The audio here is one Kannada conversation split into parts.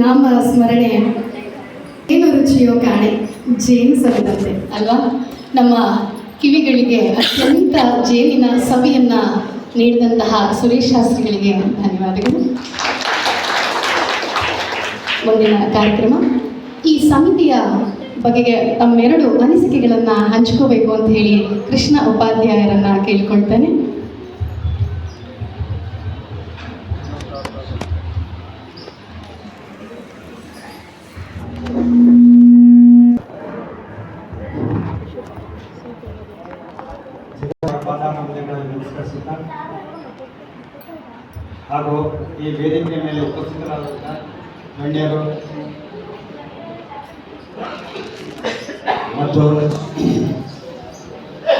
ನಾಮ ಸ್ಮರಣೆ. ಏನು ರುಚಿಯೋ ಕಾಣೆ. ಜೇನು ಸವಿದಂತೆ, ಅಲ್ವಾ? ನಮ್ಮ ಕಿವಿಗಳಿಗೆ ಅತ್ಯಂತ ಜೇನಿನ ಸವಿಯನ್ನು ನೀಡಿದಂತಹ ಸುರೇಶ್ ಶಾಸ್ತ್ರಿಗಳಿಗೆ ಧನ್ಯವಾದಗಳು. ಮುಂದಿನ ಕಾರ್ಯಕ್ರಮ. ಈ ಸಮಿತಿಯ ಬಗೆಗೆ ತಮ್ಮೆರಡು ಅನಿಸಿಕೆಗಳನ್ನು ಹಂಚ್ಕೋಬೇಕು ಅಂತ ಹೇಳಿ ಕೃಷ್ಣ ಉಪಾಧ್ಯಾಯರನ್ನು ಕೇಳ್ಕೊಳ್ತೇನೆ. ಹಾಗೂ ಈ ವೇದಿಕೆಯ ಮೇಲೆ ಉಪಸ್ಥಿತರಾದಂಥ ಗಣ್ಯರು ಮತ್ತು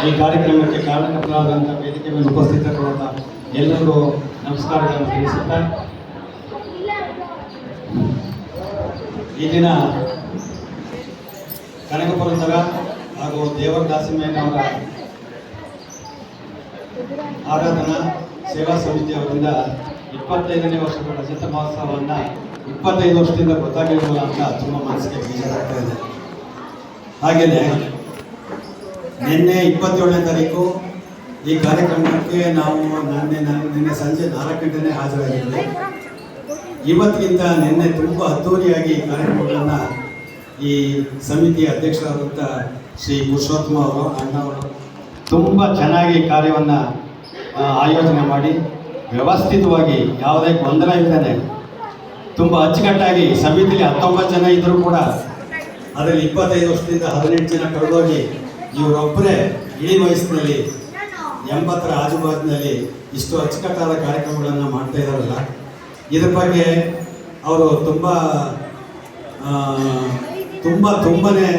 ಈ ಕಾರ್ಯಕ್ರಮಕ್ಕೆ ಕಾರಣಕರ್ತರಾದಂಥ ವೇದಿಕೆ ಮೇಲೆ ಉಪಸ್ಥಿತರಾದಂಥ ಎಲ್ಲರಿಗೂ ನಮಸ್ಕಾರಗಳನ್ನು ತಿಳಿಸುತ್ತಾ, ಈ ದಿನ ಕನಕಪುರಂದರ ಹಾಗೂ ದೇವರ ದಾಸಿಮಯ್ಯನವರ ಆರಾಧನಾ ಸೇವಾ ಸಮಿತಿಯವರಿಂದ ಇಪ್ಪತ್ತೈದನೇ ವರ್ಷದ ರಜತ ಮಹೋತ್ಸವವನ್ನು ಇಪ್ಪತ್ತೈದು ವರ್ಷದಿಂದ ಗೊತ್ತಾಗಿರಲಿಲ್ಲ ಅಂತ ತುಂಬ ಮನಸ್ಸಿಗೆ ಬೇಜಾರಾಗ್ತಾ ಇದೆ. ಹಾಗೆಯೇ ನಿನ್ನೆ ಇಪ್ಪತ್ತೇಳನೇ ತಾರೀಕು ಈ ಕಾರ್ಯಕ್ರಮಕ್ಕೆ ನಾವು ನಿನ್ನೆ ನಿನ್ನೆ ಸಂಜೆ ನಾಲ್ಕು ಗಂಟೆನೇ ಹಾಜರಾಗಿದ್ದೆ. ಇವತ್ತಿಗಿಂತ ನಿನ್ನೆ ತುಂಬ ಅದ್ಧೂರಿಯಾಗಿ ಈ ಕಾರ್ಯಕ್ರಮಗಳನ್ನು ಈ ಸಮಿತಿಯ ಅಧ್ಯಕ್ಷರಾದಂಥ ಶ್ರೀ ಪುರುಷೋತ್ತಮ ಅವರು, ಅಣ್ಣವರು ತುಂಬ ಚೆನ್ನಾಗಿ ಕಾರ್ಯವನ್ನು ಆಯೋಜನೆ ಮಾಡಿ ವ್ಯವಸ್ಥಿತವಾಗಿ ಯಾವುದೇ ಗೊಂದಲ ಇಲ್ಲದೆ ತುಂಬ ಅಚ್ಚುಕಟ್ಟಾಗಿ ಸಮಿತಿಲಿ ಹತ್ತೊಂಬತ್ತು ಜನ ಇದ್ದರೂ ಕೂಡ ಅದರಲ್ಲಿ ಇಪ್ಪತ್ತೈದು ವರ್ಷದಿಂದ ಹದಿನೆಂಟು ಜನ ಕಳೆದೋಗಿ ಇವರೊಬ್ಬರೇ ಇಡೀ ವಯಸ್ಸಿನಲ್ಲಿ, ಎಂಬತ್ತರ ಆಜುಬಾಜಿನಲ್ಲಿ ಇಷ್ಟು ಅಚ್ಚುಕಟ್ಟಾದ ಕಾರ್ಯಕ್ರಮಗಳನ್ನು ಮಾಡ್ತಾ ಇದ್ದಾರಲ್ಲ. ಇದ್ರ ಬಗ್ಗೆ ಅವರು ತುಂಬ ತುಂಬ ತುಂಬನೇ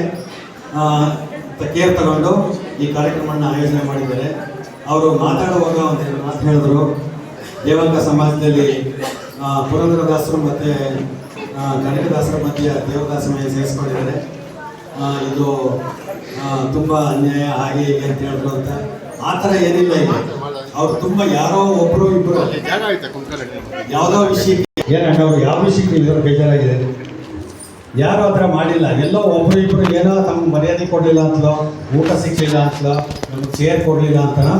ಕೇರ್ ತಗೊಂಡು ಈ ಕಾರ್ಯಕ್ರಮವನ್ನು ಆಯೋಜನೆ ಮಾಡಿದ್ದಾರೆ. ಅವರು ಮಾತಾಡುವಾಗ ಒಂದು ಮಾತು ಹೇಳಿದ್ರು. ದೇವಂಗ ಸಮಾಜದಲ್ಲಿ ಪುರಂದರದಾಸರು ಮತ್ತು ಕನಕದಾಸರ ಮಧ್ಯ ದೇವದಾಸಮಯ ಸೇರಿಸ್ಕೊಂಡಿದ್ದಾರೆ. ಇದು ತುಂಬ ಅನ್ಯಾಯ ಹಾಗೆ ಹೀಗೆ ಅಂತ ಹೇಳಿದ್ರು ಅಂತ ಆ ಥರ ಏನಿಲ್ಲ ಈಗ ಅವ್ರು ತುಂಬ ಯಾರೋ ಒಬ್ಬರು ಇಬ್ಬರು ಯಾವುದೋ ವಿಷಯಕ್ಕೆ. ಏನಣ್ಣ ಅವ್ರು ಯಾವ ವಿಷಯಕ್ಕೆ ಇಲ್ಲದ್ರು ಬೇಜಾರಾಗಿದೆ? ಯಾರು ಆ ಥರ ಮಾಡಿಲ್ಲ. ಎಲ್ಲೋ ಒಬ್ರು ಇಬ್ರು ಏನೋ ತಮ್ಮ ಮರ್ಯಾದೆ ಕೊಡಲಿಲ್ಲ ಅಂತಲೋ ಊಟ ಸಿಕ್ಕಲಿಲ್ಲ ಅಂತಲೋ ನಮ್ಗೆ ಚೇರ್ ಕೊಡಲಿಲ್ಲ ಅಂತನೋ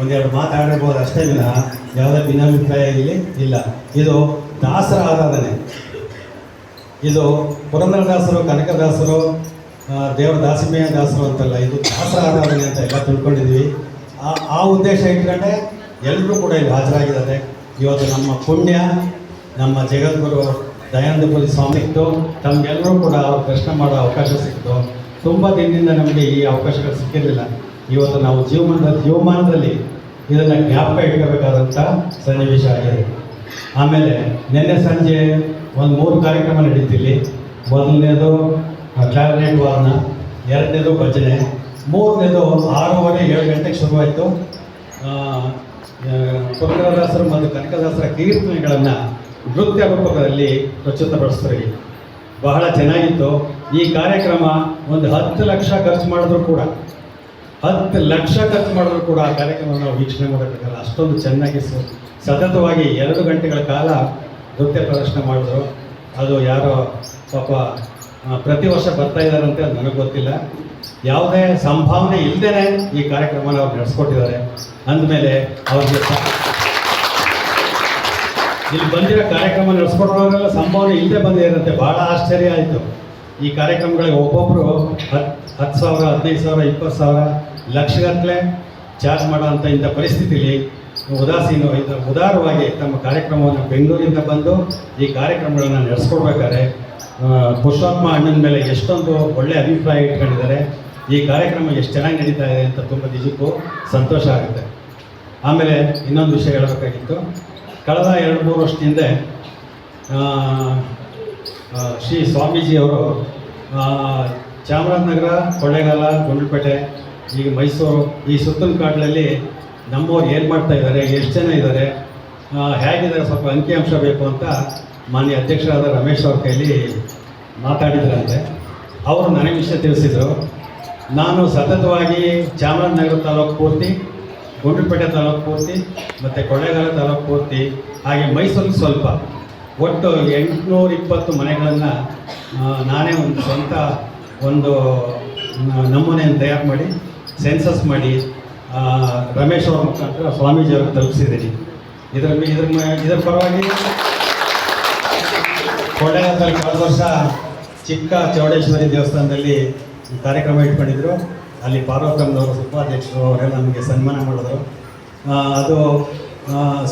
ಒಂದೆರಡು ಮಾತಾಡಿರ್ಬೋದು ಅಷ್ಟೇ ವಿನ ಯಾವುದೇ ಭಿನ್ನಾಭಿಪ್ರಾಯ ಇಲ್ಲಿ ಇಲ್ಲ. ಇದು ದಾಸರ ಆರಾಧನೆ. ಇದು ಪುರಂದರದಾಸರು, ಕನಕದಾಸರು ದೇವರ ದಾಸಿಮಯ ದಾಸರು ಅಂತಲ್ಲ, ಇದು ದಾಸರ ಆರಾಧನೆ ಅಂತ ಎಲ್ಲ ತಿಳ್ಕೊಂಡಿದ್ವಿ. ಆ ಆ ಉದ್ದೇಶ ಇಟ್ಕೊಂಡೆ ಎಲ್ಲರೂ ಕೂಡ ಇಲ್ಲಿ ಹಾಜರಾಗಿದ್ದಾರೆ. ಇವತ್ತು ನಮ್ಮ ಪುಣ್ಯ, ನಮ್ಮ ಜಗದ್ಗುರು ದಯಾನಂದಪುರಿ ಸ್ವಾಮಿ ಇತ್ತು ತಮಗೆಲ್ಲರೂ ಕೂಡ ಅವ್ರು ಮಾಡೋ ಅವಕಾಶ ಸಿಕ್ತು ತುಂಬ ದಿನದಿಂದ ನಮಗೆ ಈ ಅವಕಾಶಗಳು ಸಿಕ್ಕಿರಲಿಲ್ಲ. ಇವತ್ತು ನಾವು ಜೀವಮಾನದ ಜೀವಮಾನದಲ್ಲಿ ಇದನ್ನು ಜ್ಞಾಪಕ ಇಟ್ಕೋಬೇಕಾದಂಥ ಸನ್ನಿವೇಶ ಆಗಿದೆ. ಆಮೇಲೆ ನಿನ್ನೆ ಸಂಜೆ ಒಂದು ಮೂರು ಕಾರ್ಯಕ್ರಮ ನಡೀತಿಲ್ಲಿ. ಮೊದಲನೇದು ಕ್ಲಾರಿನೇಟ್ ವಾದನ ಎರಡನೇದು ಭಜನೆ, ಮೂರನೇದು ಆರೂವರೆ ಏಳು ಗಂಟೆಗೆ ಶುರುವಾಯಿತು. ಪುರಂದರದಾಸರು ಮತ್ತು ಕನಕದಾಸರ ಕೀರ್ತನೆಗಳನ್ನು ನೃತ್ಯ ರೂಪಕದಲ್ಲಿ ಪ್ರಚುತಪಡಿಸ್ತಾರೆ ಬಹಳ ಚೆನ್ನಾಗಿತ್ತು. ಈ ಕಾರ್ಯಕ್ರಮ ಒಂದು ಹತ್ತು ಲಕ್ಷ ಖರ್ಚು ಮಾಡಿದ್ರು ಕೂಡ. ಹತ್ತು ಲಕ್ಷ ಖರ್ಚು ಮಾಡಿದ್ರು ಕೂಡ ಆ ಕಾರ್ಯಕ್ರಮವನ್ನು ನಾವು ವೀಕ್ಷಣೆ ಮಾಡಬೇಕಲ್ಲ. ಅಷ್ಟೊಂದು ಚೆನ್ನಾಗಿ ಸತತವಾಗಿ ಎರಡು ಗಂಟೆಗಳ ಕಾಲ ನೃತ್ಯ ಪ್ರದರ್ಶನ ಮಾಡಿದ್ರು. ಅದು ಯಾರೋ ಪಾಪ ಪ್ರತಿ ವರ್ಷ ಬರ್ತಾ ಇದ್ದಾರಂತೆ ಅದು ನನಗೆ ಗೊತ್ತಿಲ್ಲ. ಯಾವುದೇ ಸಂಭಾವನೆ ಇಲ್ಲದೇ ಈ ಕಾರ್ಯಕ್ರಮನ ಅವ್ರು ನಡೆಸ್ಕೊಟ್ಟಿದ್ದಾರೆ. ಅಂದಮೇಲೆ ಅವ್ರಿಗೆ ಇಲ್ಲಿ ಬಂದಿರೋ ಕಾರ್ಯಕ್ರಮ ನಡೆಸ್ಕೊಡೋರೆಲ್ಲ ಸಂಭಾವನೆ ಇಲ್ಲದೆ ಬಂದಿರಂತೆ ಭಾಳ ಆಶ್ಚರ್ಯ ಆಯಿತು. ಈ ಕಾರ್ಯಕ್ರಮಗಳಿಗೆ ಒಬ್ಬೊಬ್ಬರು ಹತ್ತು ಸಾವಿರ, ಹದಿನೈದು ಸಾವಿರ, ಇಪ್ಪತ್ತು ಸಾವಿರ ಲಕ್ಷಗಟ್ಟಲೆ ಚಾರ್ಜ್ ಮಾಡೋ ಅಂಥ ಇಂಥ ಪರಿಸ್ಥಿತಿಯಲ್ಲಿ ಉದಾಸೀನ ಉದಾರವಾಗಿ ತಮ್ಮ ಕಾರ್ಯಕ್ರಮವನ್ನು ಬೆಂಗಳೂರಿಂದ ಬಂದು ಈ ಕಾರ್ಯಕ್ರಮಗಳನ್ನು ನಡೆಸ್ಕೊಡ್ಬೇಕಾದ್ರೆ ಪುರುಷೋತ್ತಮ ಅಣ್ಣನ ಮೇಲೆ ಎಷ್ಟೊಂದು ಒಳ್ಳೆ ಅಭಿಪ್ರಾಯ ಇಟ್ಕೊಂಡಿದ್ದಾರೆ. ಈ ಕಾರ್ಯಕ್ರಮ ಎಷ್ಟು ಚೆನ್ನಾಗಿ ನಡೀತಾ ಇದೆ ಅಂತ ತುಂಬ ನಿಜಕ್ಕೂ ಸಂತೋಷ ಆಗುತ್ತೆ. ಆಮೇಲೆ ಇನ್ನೊಂದು ವಿಷಯ ಹೇಳಬೇಕಾಗಿತ್ತು. ಕಳೆದ ಎರಡು ಮೂರು ವರ್ಷದ ಹಿಂದೆ ಶ್ರೀ ಸ್ವಾಮೀಜಿಯವರು ಚಾಮರಾಜನಗರ, ಕೊಳ್ಳೇಗಾಲ, ಗುಂಡ್ಲುಪೇಟೆ ಈಗ ಮೈಸೂರು, ಈ ಸುತ್ತಲ ಕಾಡಲ್ಲಿ ನಮ್ಮವ್ರು ಏನು ಮಾಡ್ತಾ ಇದ್ದಾರೆ, ಎಷ್ಟು ಜನ ಇದ್ದಾರೆ ಹೇಗಿದ್ದಾರೆ ಸ್ವಲ್ಪ ಅಂಕಿಅಂಶ ಬೇಕು ಅಂತ ಮಾನ್ಯ ಅಧ್ಯಕ್ಷರಾದ ರಮೇಶ್ ಅವ್ರ ಕೈಲಿ ಮಾತಾಡಿದ್ರಂತೆ. ಅವರು ನನಗೆ ವಿಷಯ ತಿಳಿಸಿದರು. ನಾನು ಸತತವಾಗಿ ಚಾಮರಾಜನಗರ ತಾಲೂಕು ಪೂರ್ತಿ, ಗುಂಡ್ಲುಪೇಟೆ ತಾಲೂಕು ಪೂರ್ತಿ, ಮತ್ತು ಕೊಳ್ಳೇಗಾಲ ತಾಲೂಕು ಪೂರ್ತಿ, ಹಾಗೆ ಮೈಸೂರಿಗೆ ಸ್ವಲ್ಪ ಒಟ್ಟು ಎಂಟುನೂರ ಇಪ್ಪತ್ತು ಮನೆಗಳನ್ನು ನಾನೇ ಒಂದು ಸ್ವಂತ ಒಂದು ನಮೂನೆಯನ್ನು ತಯಾರು ಮಾಡಿ, ಸೆನ್ಸಸ್ ಮಾಡಿ ರಮೇಶ್ ಅವ್ರ ಮುಖಾಂತರ ಸ್ವಾಮೀಜಿ ಅವ್ರಿಗೆ ತಲುಪಿಸಿದ್ದೀನಿ. ಇದರ ಇದ್ರ ಇದರ ಪರವಾಗಿ ಕೊಳ್ಳೇಗಾಲದಲ್ಲಿ ಕಳೆದ ವರ್ಷ ಚಿಕ್ಕ ಚೌಡೇಶ್ವರಿ ದೇವಸ್ಥಾನದಲ್ಲಿ ಕಾರ್ಯಕ್ರಮ ಇಟ್ಕೊಂಡಿದ್ರು. ಅಲ್ಲಿ ಪಾರ್ವತಮ್ಮನವರು ಉಪಾಧ್ಯಕ್ಷರು ಅವರೆಲ್ಲ ನಮಗೆ ಸನ್ಮಾನ ಮಾಡಿದ್ರು. ಅದು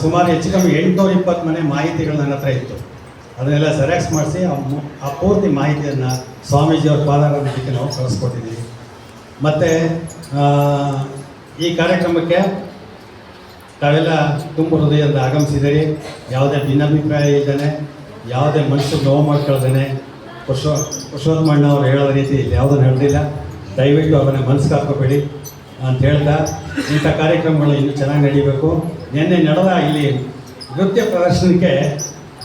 ಸುಮಾರು ಹೆಚ್ಚು ಕಮ್ಮಿ ಎಂಟುನೂರ ಇಪ್ಪತ್ತು ಮನೆ ಮಾಹಿತಿಗಳು ನನ್ನ ಹತ್ರ ಇತ್ತು. ಅದನ್ನೆಲ್ಲ ಸೆರೆಕ್ಸ್ ಮಾಡಿಸಿ ಆ ಪೂರ್ತಿ ಮಾಹಿತಿಯನ್ನು ಸ್ವಾಮೀಜಿಯವ್ರ ಪಾದಾರಕ್ಕೆ ನಾವು ಕಳಿಸ್ಕೊಟ್ಟಿದ್ದೀವಿ. ಮತ್ತು ಈ ಕಾರ್ಯಕ್ರಮಕ್ಕೆ ತಾವೆಲ್ಲ ತುಂಬ ಹೃದಯದಿಂದ ಆಗಮಿಸಿದ್ದೀರಿ. ಯಾವುದೇ ಭಿನ್ನಾಭಿಪ್ರಾಯ ಇದ್ದಾನೆ ಯಾವುದೇ ಮನುಷ್ಯ ನೋವು ಮಾಡ್ಕೊಳ್ದೇನೆ, ಪುರುಷೋ, ಪುರುಷೋತ್ತಮಣ್ಣ ಅವ್ರು ಹೇಳೋ ರೀತಿ ಇಲ್ಲಿ ಯಾವುದೂ ನಡೆದಿಲ್ಲ. ದಯವಿಟ್ಟು ಅವನ ಮನಸ್ಸು ಹಾಕೋಬೇಡಿ ಅಂತ ಹೇಳ್ತಾ, ಇಂಥ ಕಾರ್ಯಕ್ರಮಗಳು ಇನ್ನೂ ಚೆನ್ನಾಗಿ ನಡೀಬೇಕು. ನಿನ್ನೆ ನಡೆದ ಇಲ್ಲಿ ನೃತ್ಯ ಪ್ರದರ್ಶನಕ್ಕೆ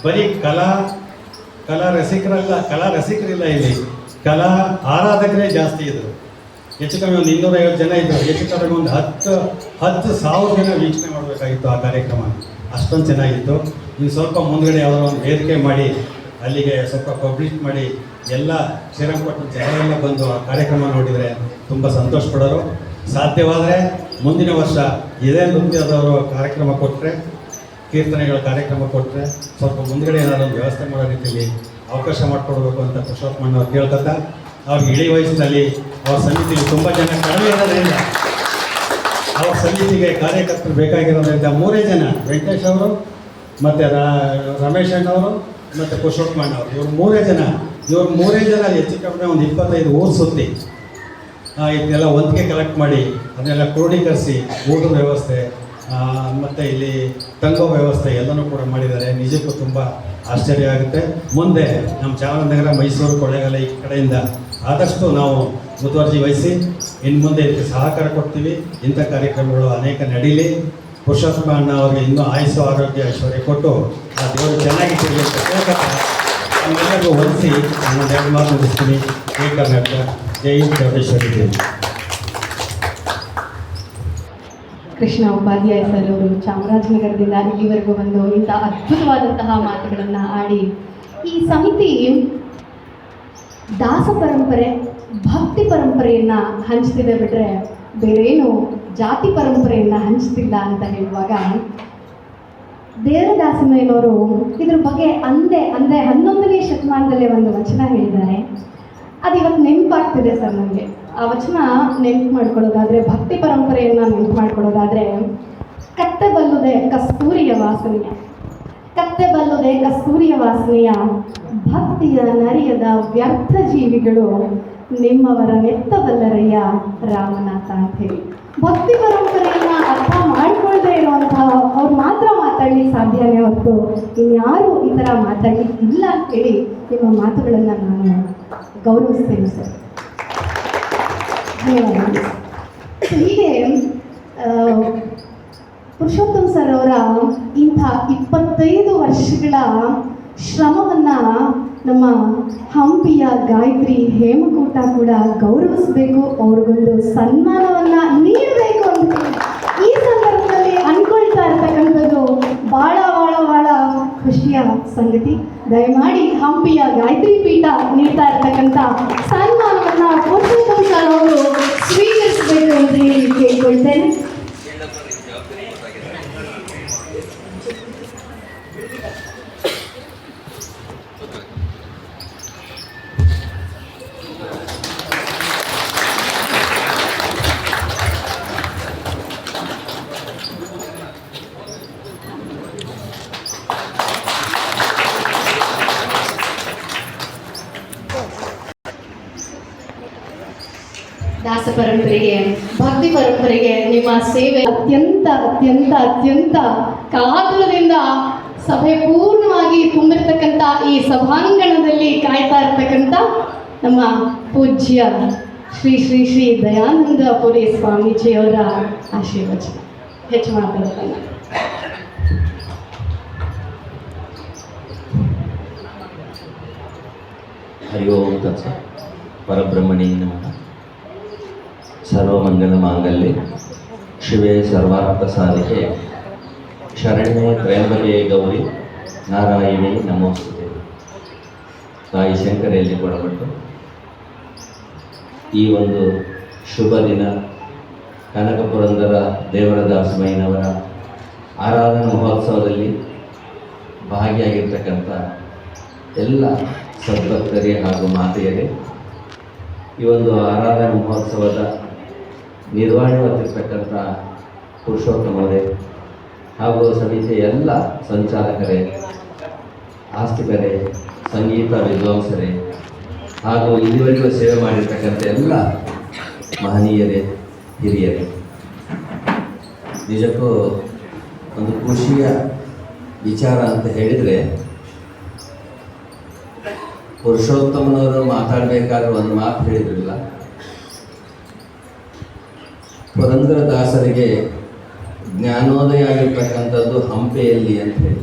ಬರೀ ಕಲಾ ಕಲಾ ರಸಿಕರಲ್ಲ, ಕಲಾ ರಸಿಕರಿಲ್ಲ ಇಲ್ಲಿ. ಕಲಾ ಆರಾಧಕರೇ ಜಾಸ್ತಿ ಇದ್ದರು ಹೆಚ್ಚು ಕಡಿಮೆ ಒಂದು ಇನ್ನೂರೈವತ್ತು ಜನ ಇದ್ದರು ಹೆಚ್ಚು ಕಡಿಮೆ ಒಂದು ಹತ್ತು ಹತ್ತು ಸಾವಿರ ಜನ ವೀಕ್ಷಣೆ ಮಾಡಬೇಕಾಗಿತ್ತು ಆ ಕಾರ್ಯಕ್ರಮ. ಅಷ್ಟೊಂದು ಚೆನ್ನಾಗಿತ್ತು. ನೀವು ಸ್ವಲ್ಪ ಮುಂದ್ಗಡೆ ಯಾವುದೋ ಒಂದು ವೇದಿಕೆ ಮಾಡಿ, ಅಲ್ಲಿಗೆ ಸ್ವಲ್ಪ ಪಬ್ಲಿಷ್ ಮಾಡಿ, ಎಲ್ಲ ಶ್ರೀರಂಗಪಟ್ಟಣ ಜನರೆಲ್ಲ ಬಂದು ಆ ಕಾರ್ಯಕ್ರಮ ನೋಡಿದರೆ ತುಂಬ ಸಂತೋಷ ಪಡೋರು. ಸಾಧ್ಯವಾದರೆ ಮುಂದಿನ ವರ್ಷ ಇದೇ ನೃತ್ಯದವರು ಕಾರ್ಯಕ್ರಮ ಕೊಟ್ಟರೆ ಕೀರ್ತನೆಗಳ ಕಾರ್ಯಕ್ರಮ ಕೊಟ್ಟರೆ ಸ್ವಲ್ಪ ಮುಂದ್ಗಡೆ ಏನಾದರೂ ವ್ಯವಸ್ಥೆ ಮಾಡೋ ರೀತಿಯಲ್ಲಿ ಅವಕಾಶ ಮಾಡಿಕೊಡ್ಬೇಕು ಅಂತ ಪುರುಷೋತ್ತಮಣ್ಣ ಅವ್ರು ಕೇಳ್ಕೊತ ಅವ್ರಿಗೆ ಇಳಿ ವಯಸ್ಸಿನಲ್ಲಿ ಅವ್ರ ಸಮಿತಿಗೆ ತುಂಬ ಜನ ಕಡಿಮೆ ಇರೋದ್ರಿಂದ ಅವ್ರ ಸಮಿತಿಗೆ ಕಾರ್ಯಕರ್ತರು ಬೇಕಾಗಿರೋದ್ರಿಂದ ಮೂರೇ ಜನ, ವೆಂಕಟೇಶ್ ಅವರು ಮತ್ತು ರಮೇಶ್ ಅಣ್ಣವರು ಮತ್ತು ಪುರುಷೋತ್ತಮಣ್ಣ ಅವರು. ಇವ್ರು ಮೂರೇ ಜನ. ಇವ್ರು ಮೂರೇ ಜನ ಹೆಚ್ಚು ಕಮ್ಮಿ ಒಂದು ಇಪ್ಪತ್ತೈದು ಊರು ಸುತ್ತಿ ಇದನ್ನೆಲ್ಲ ಒಂದಿಗೆ ಕಲೆಕ್ಟ್ ಮಾಡಿ, ಅದನ್ನೆಲ್ಲ ಕ್ರೋಢೀಕರಿಸಿ ಊಟದ ವ್ಯವಸ್ಥೆ ಮತ್ತೆ ಇಲ್ಲಿ ತಂಗೋ ವ್ಯವಸ್ಥೆ ಎಲ್ಲನೂ ಕೂಡ ಮಾಡಿದ್ದಾರೆ. ನಿಜಕ್ಕೂ ತುಂಬ ಆಶ್ಚರ್ಯ ಆಗುತ್ತೆ. ಮುಂದೆ ನಮ್ಮ ಚಾಮರಾಜನಗರ, ಮೈಸೂರು, ಕೊಳ್ಳೇಗಾಲ ಈ ಕಡೆಯಿಂದ ಆದಷ್ಟು ನಾವು ಮುತುವರ್ಜಿ ವಹಿಸಿ ಇನ್ನು ಮುಂದೆ ಇದಕ್ಕೆ ಸಹಕಾರ ಕೊಡ್ತೀವಿ. ಇಂಥ ಕಾರ್ಯಕ್ರಮಗಳು ಅನೇಕ ನಡೀಲಿ. ಪುರುಷೋತ್ತಮ ಅಣ್ಣ ಅವರಿಗೆ ಇನ್ನೂ ಆಯುಸ್ಸು, ಆರೋಗ್ಯ, ಐಶ್ವರ್ಯ ಕೊಟ್ಟು ಆ ದೇವರು ಚೆನ್ನಾಗಿ ಕೇಳ್ಕೊತಾ ನಮ್ಮೆಲ್ಲರಿಗೂ ಹೊಲಿಸಿ ನಾನು ಎರಡು ಮಾತು ಮುಗಿಸ್ತೀನಿ. ಜೈ ಕರ್ನಾಟಕ ಜೈ ಚೌಡೇಶ್ವರಿ ದೇವಿ. ಕೃಷ್ಣ ಉಪಾಧ್ಯಾಯ ಸರ್ ಅವರು ಚಾಮರಾಜನಗರದಿಂದ ಇಲ್ಲಿವರೆಗೂ ಬಂದು ಇಂಥ ಅದ್ಭುತವಾದಂತಹ ಮಾತುಗಳನ್ನು ಆಡಿ, ಈ ಸಮಿತಿ ದಾಸ ಪರಂಪರೆ, ಭಕ್ತಿ ಪರಂಪರೆಯನ್ನು ಹಂಚ್ತಿದೆ ಬಿಟ್ಟರೆ ಬೇರೇನು ಜಾತಿ ಪರಂಪರೆಯನ್ನು ಹಂಚ್ತಿಲ್ಲ ಅಂತ ಹೇಳುವಾಗ ದೇವರದಾಸಿಮಯ್ಯನವರು ಇದ್ರ ಬಗ್ಗೆ ಅಂದೆ ಅಂದರೆ ಹನ್ನೊಂದನೇ ಶತಮಾನದಲ್ಲೇ ಒಂದು ವಚನ ಹೇಳಿದ್ದಾರೆ. ಅದು ಇವತ್ತು ನೆನಪಾಗ್ತಿದೆ ಸರ್ ನನಗೆ ಆ ವಚನ ನೆನಪು ಮಾಡ್ಕೊಳ್ಳೋದಾದ್ರೆ, ಭಕ್ತಿ ಪರಂಪರೆಯನ್ನು ನೆನಪು ಮಾಡ್ಕೊಳ್ಳೋದಾದರೆ ಕತ್ತೆ ಬಲ್ಲುದೆ ಕಸ್ತೂರಿಯ ವಾಸನೆಯ. ಕತ್ತೆ ಬಲ್ಲುದೆ ಕಸ್ತೂರಿಯ ವಾಸನೆಯ ಭಕ್ತಿಯ ನರಿಯದ ವ್ಯರ್ಥ ಜೀವಿಗಳು ನಿಮ್ಮವರ ನೆತ್ತಬಲ್ಲರಯ್ಯ ರಾಮನಾಥ ಅಂತ ಹೇಳಿ ಭಕ್ತಿ ಪರಂಪರೆಯನ್ನು ಅರ್ಥ ಮಾಡಿಕೊಳ್ಳದೆ ಇರುವಂತಹ ಅವ್ರು ಮಾತ್ರ ಮಾತಾಡ್ಲಿಕ್ಕೆ ಸಾಧ್ಯನೇ ಹೊತ್ತು ಇನ್ಯಾರು ಈ ಥರ ಮಾತಾಡ್ಲಿಕ್ಕೆ ಇಲ್ಲ ಅಂತ ಹೇಳಿ ನಿಮ್ಮ ಮಾತುಗಳನ್ನು ನಾನು ಗೌರವಿಸ್ತೇನೆ ಸರ್. ಹೀಗೆ ಪುರುಷೋತ್ತಮ್ ಸರ್ ಅವರ ಇಂಥ ಇಪ್ಪತ್ತೈದು ವರ್ಷಗಳ ಶ್ರಮವನ್ನು ನಮ್ಮ ಹಂಪಿಯ ಗಾಯತ್ರಿ ಹೇಮಕೂಟ ಕೂಡ ಗೌರವಿಸಬೇಕು, ಅವ್ರಿಗೊಂದು ಸನ್ಮಾನವನ್ನು ನೀಡಬೇಕು ಅಂತ ಈ ಸಂದರ್ಭದಲ್ಲಿ ಅನ್ಕೊಳ್ತಾ ಇರ್ತಕ್ಕಂಥದ್ದು ಭಾಳ ಸಂಗತಿ. ದಯಮಾಡಿ ಹಂಪಿಯ ಗಾಯತ್ರಿ ಪೀಠ ನೀಡ್ತಾ ಇರ್ತಕ್ಕಂಥ ಸನ್ಮಾನವನ್ನು ಪುರುಷೋತ್ತಮ್ ಅವರು ಸ್ವೀಕರಿಸಬೇಕು ಅಂತ ಹೇಳಿ ಕೇಳ್ಕೊಳ್ತೇನೆ. ದಾಸ ಪರಂಪರೆಗೆ ಭಕ್ತಿ ಪರಂಪರೆಗೆ ನಿಮ್ಮ ಸೇವೆ ಅತ್ಯಂತ ಅತ್ಯಂತ ಅತ್ಯಂತ ಕಾತುರದಿಂದ ಸಭೆ ಪೂರ್ಣವಾಗಿ ತುಂಬಿರ್ತಕ್ಕಂಥ ಈ ಸಭಾಂಗಣದಲ್ಲಿ ಕಾಯ್ತಾ ಇರ್ತಕ್ಕಂಥ ನಮ್ಮ ಪೂಜ್ಯ ಶ್ರೀ ಶ್ರೀ ಶ್ರೀ ದಯಾನಂದ ಪುರಿ ಸ್ವಾಮೀಜಿಯವರ ಆಶೀರ್ವಚನ. ಹೆಚ್ಚು ಮಾತಾಡ್ತಾನೆ. ಹರಿ ಓಂ ತತ್ಸ ಪರಬ್ರಹ್ಮಣೇ ನಮಃ. ಸರ್ವಮಂಗಲ ಮಾಂಗಲ್ಯ. ಶಿವೇ ಸರ್ವಾರ್ಥ ಸಾಧಿಕೆ ಶರಣ್ಯ ತ್ರಯಂಬಕೆ ಗೌರಿ. ನಾರಾಯಣಿ ನಮೋಸ್ತುತೆ. ತಾಯಿ ಶಂಕರೆಯಲ್ಲಿ ಕೊಡಪಟ್ಟು ಈ ಒಂದು ಶುಭ ದಿನ ಕನಕಪುರಂದರ ದೇವರ ದೇವರದಾಸಮಯ್ಯನವರ ಆರಾಧನಾ ಮಹೋತ್ಸವದಲ್ಲಿ ಭಾಗಿಯಾಗಿರ್ತಕ್ಕಂಥ ಎಲ್ಲ ಸದ್ಭಕ್ತರೇ ಹಾಗೂ ಮಾತೆಯರೇ, ಈ ಒಂದು ಆರಾಧನಾ ಮಹೋತ್ಸವದ ನಿರ್ವಹಣೆ ಹೊತ್ತಿರ್ತಕ್ಕಂಥ ಪುರುಷೋತ್ತಮರೇ ಹಾಗೂ ಸಮಿತಿಯ ಎಲ್ಲ ಸಂಚಾಲಕರೇ, ಆಸ್ತಿಕರೇ, ಸಂಗೀತ ವಿದ್ವಾಂಸರೇ ಹಾಗೂ ಇಲ್ಲಿವರೆಗೂ ಸೇವೆ ಮಾಡಿರ್ತಕ್ಕಂಥ ಎಲ್ಲ ಮಹನೀಯರೇ, ಹಿರಿಯರೇ. ನಿಜಕ್ಕೂ ಒಂದು ಖುಷಿಯ ವಿಚಾರ ಅಂತ ಹೇಳಿದರೆ, ಪುರುಷೋತ್ತಮನವರು ಮಾತಾಡಬೇಕಾದ್ರೂ ಒಂದು ಮಾತು ಹೇಳಿದ್ರಲ್ಲ ಪುರಂದರದಾಸರಿಗೆ ಜ್ಞಾನೋದಯ ಆಗಿರ್ತಕ್ಕಂಥದ್ದು ಹಂಪೆಯಲ್ಲಿ ಅಂತ ಹೇಳಿ.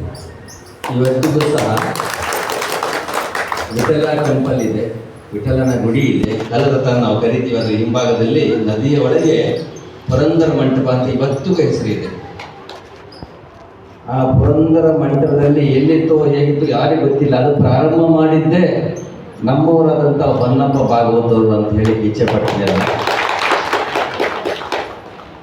ಇವತ್ತಿಗೂ ಸಹ ವಿಠಲ ಟೆಂಪಲ್ ಇದೆ, ವಿಠಲನ ಗುಡಿ ಇದೆ. ಕಲರಥ ನಾವು ಕರಿತೀವಿ ಅದರ ಹಿಂಭಾಗದಲ್ಲಿ ನದಿಯ ಒಳಗೆ ಪುರಂದರ ಮಂಟಪ ಅಂತ ಇವತ್ತಿಗೂ ಹೆಸರಿದೆ. ಆ ಪುರಂದರ ಮಂಟಪದಲ್ಲಿ ಎಲ್ಲಿತ್ತೋ ಹೇಗಿತ್ತು ಯಾರಿಗೂ ಗೊತ್ತಿಲ್ಲ. ಅದು ಪ್ರಾರಂಭ ಮಾಡಿದ್ದೇ ನಮ್ಮವರಾದಂಥ ಹೊನ್ನಪ್ಪ ಭಾಗವತರು ಅಂತ ಹೇಳಿ ಇಚ್ಛೆ ಪಟ್ಟಿದ್ದಾರೆ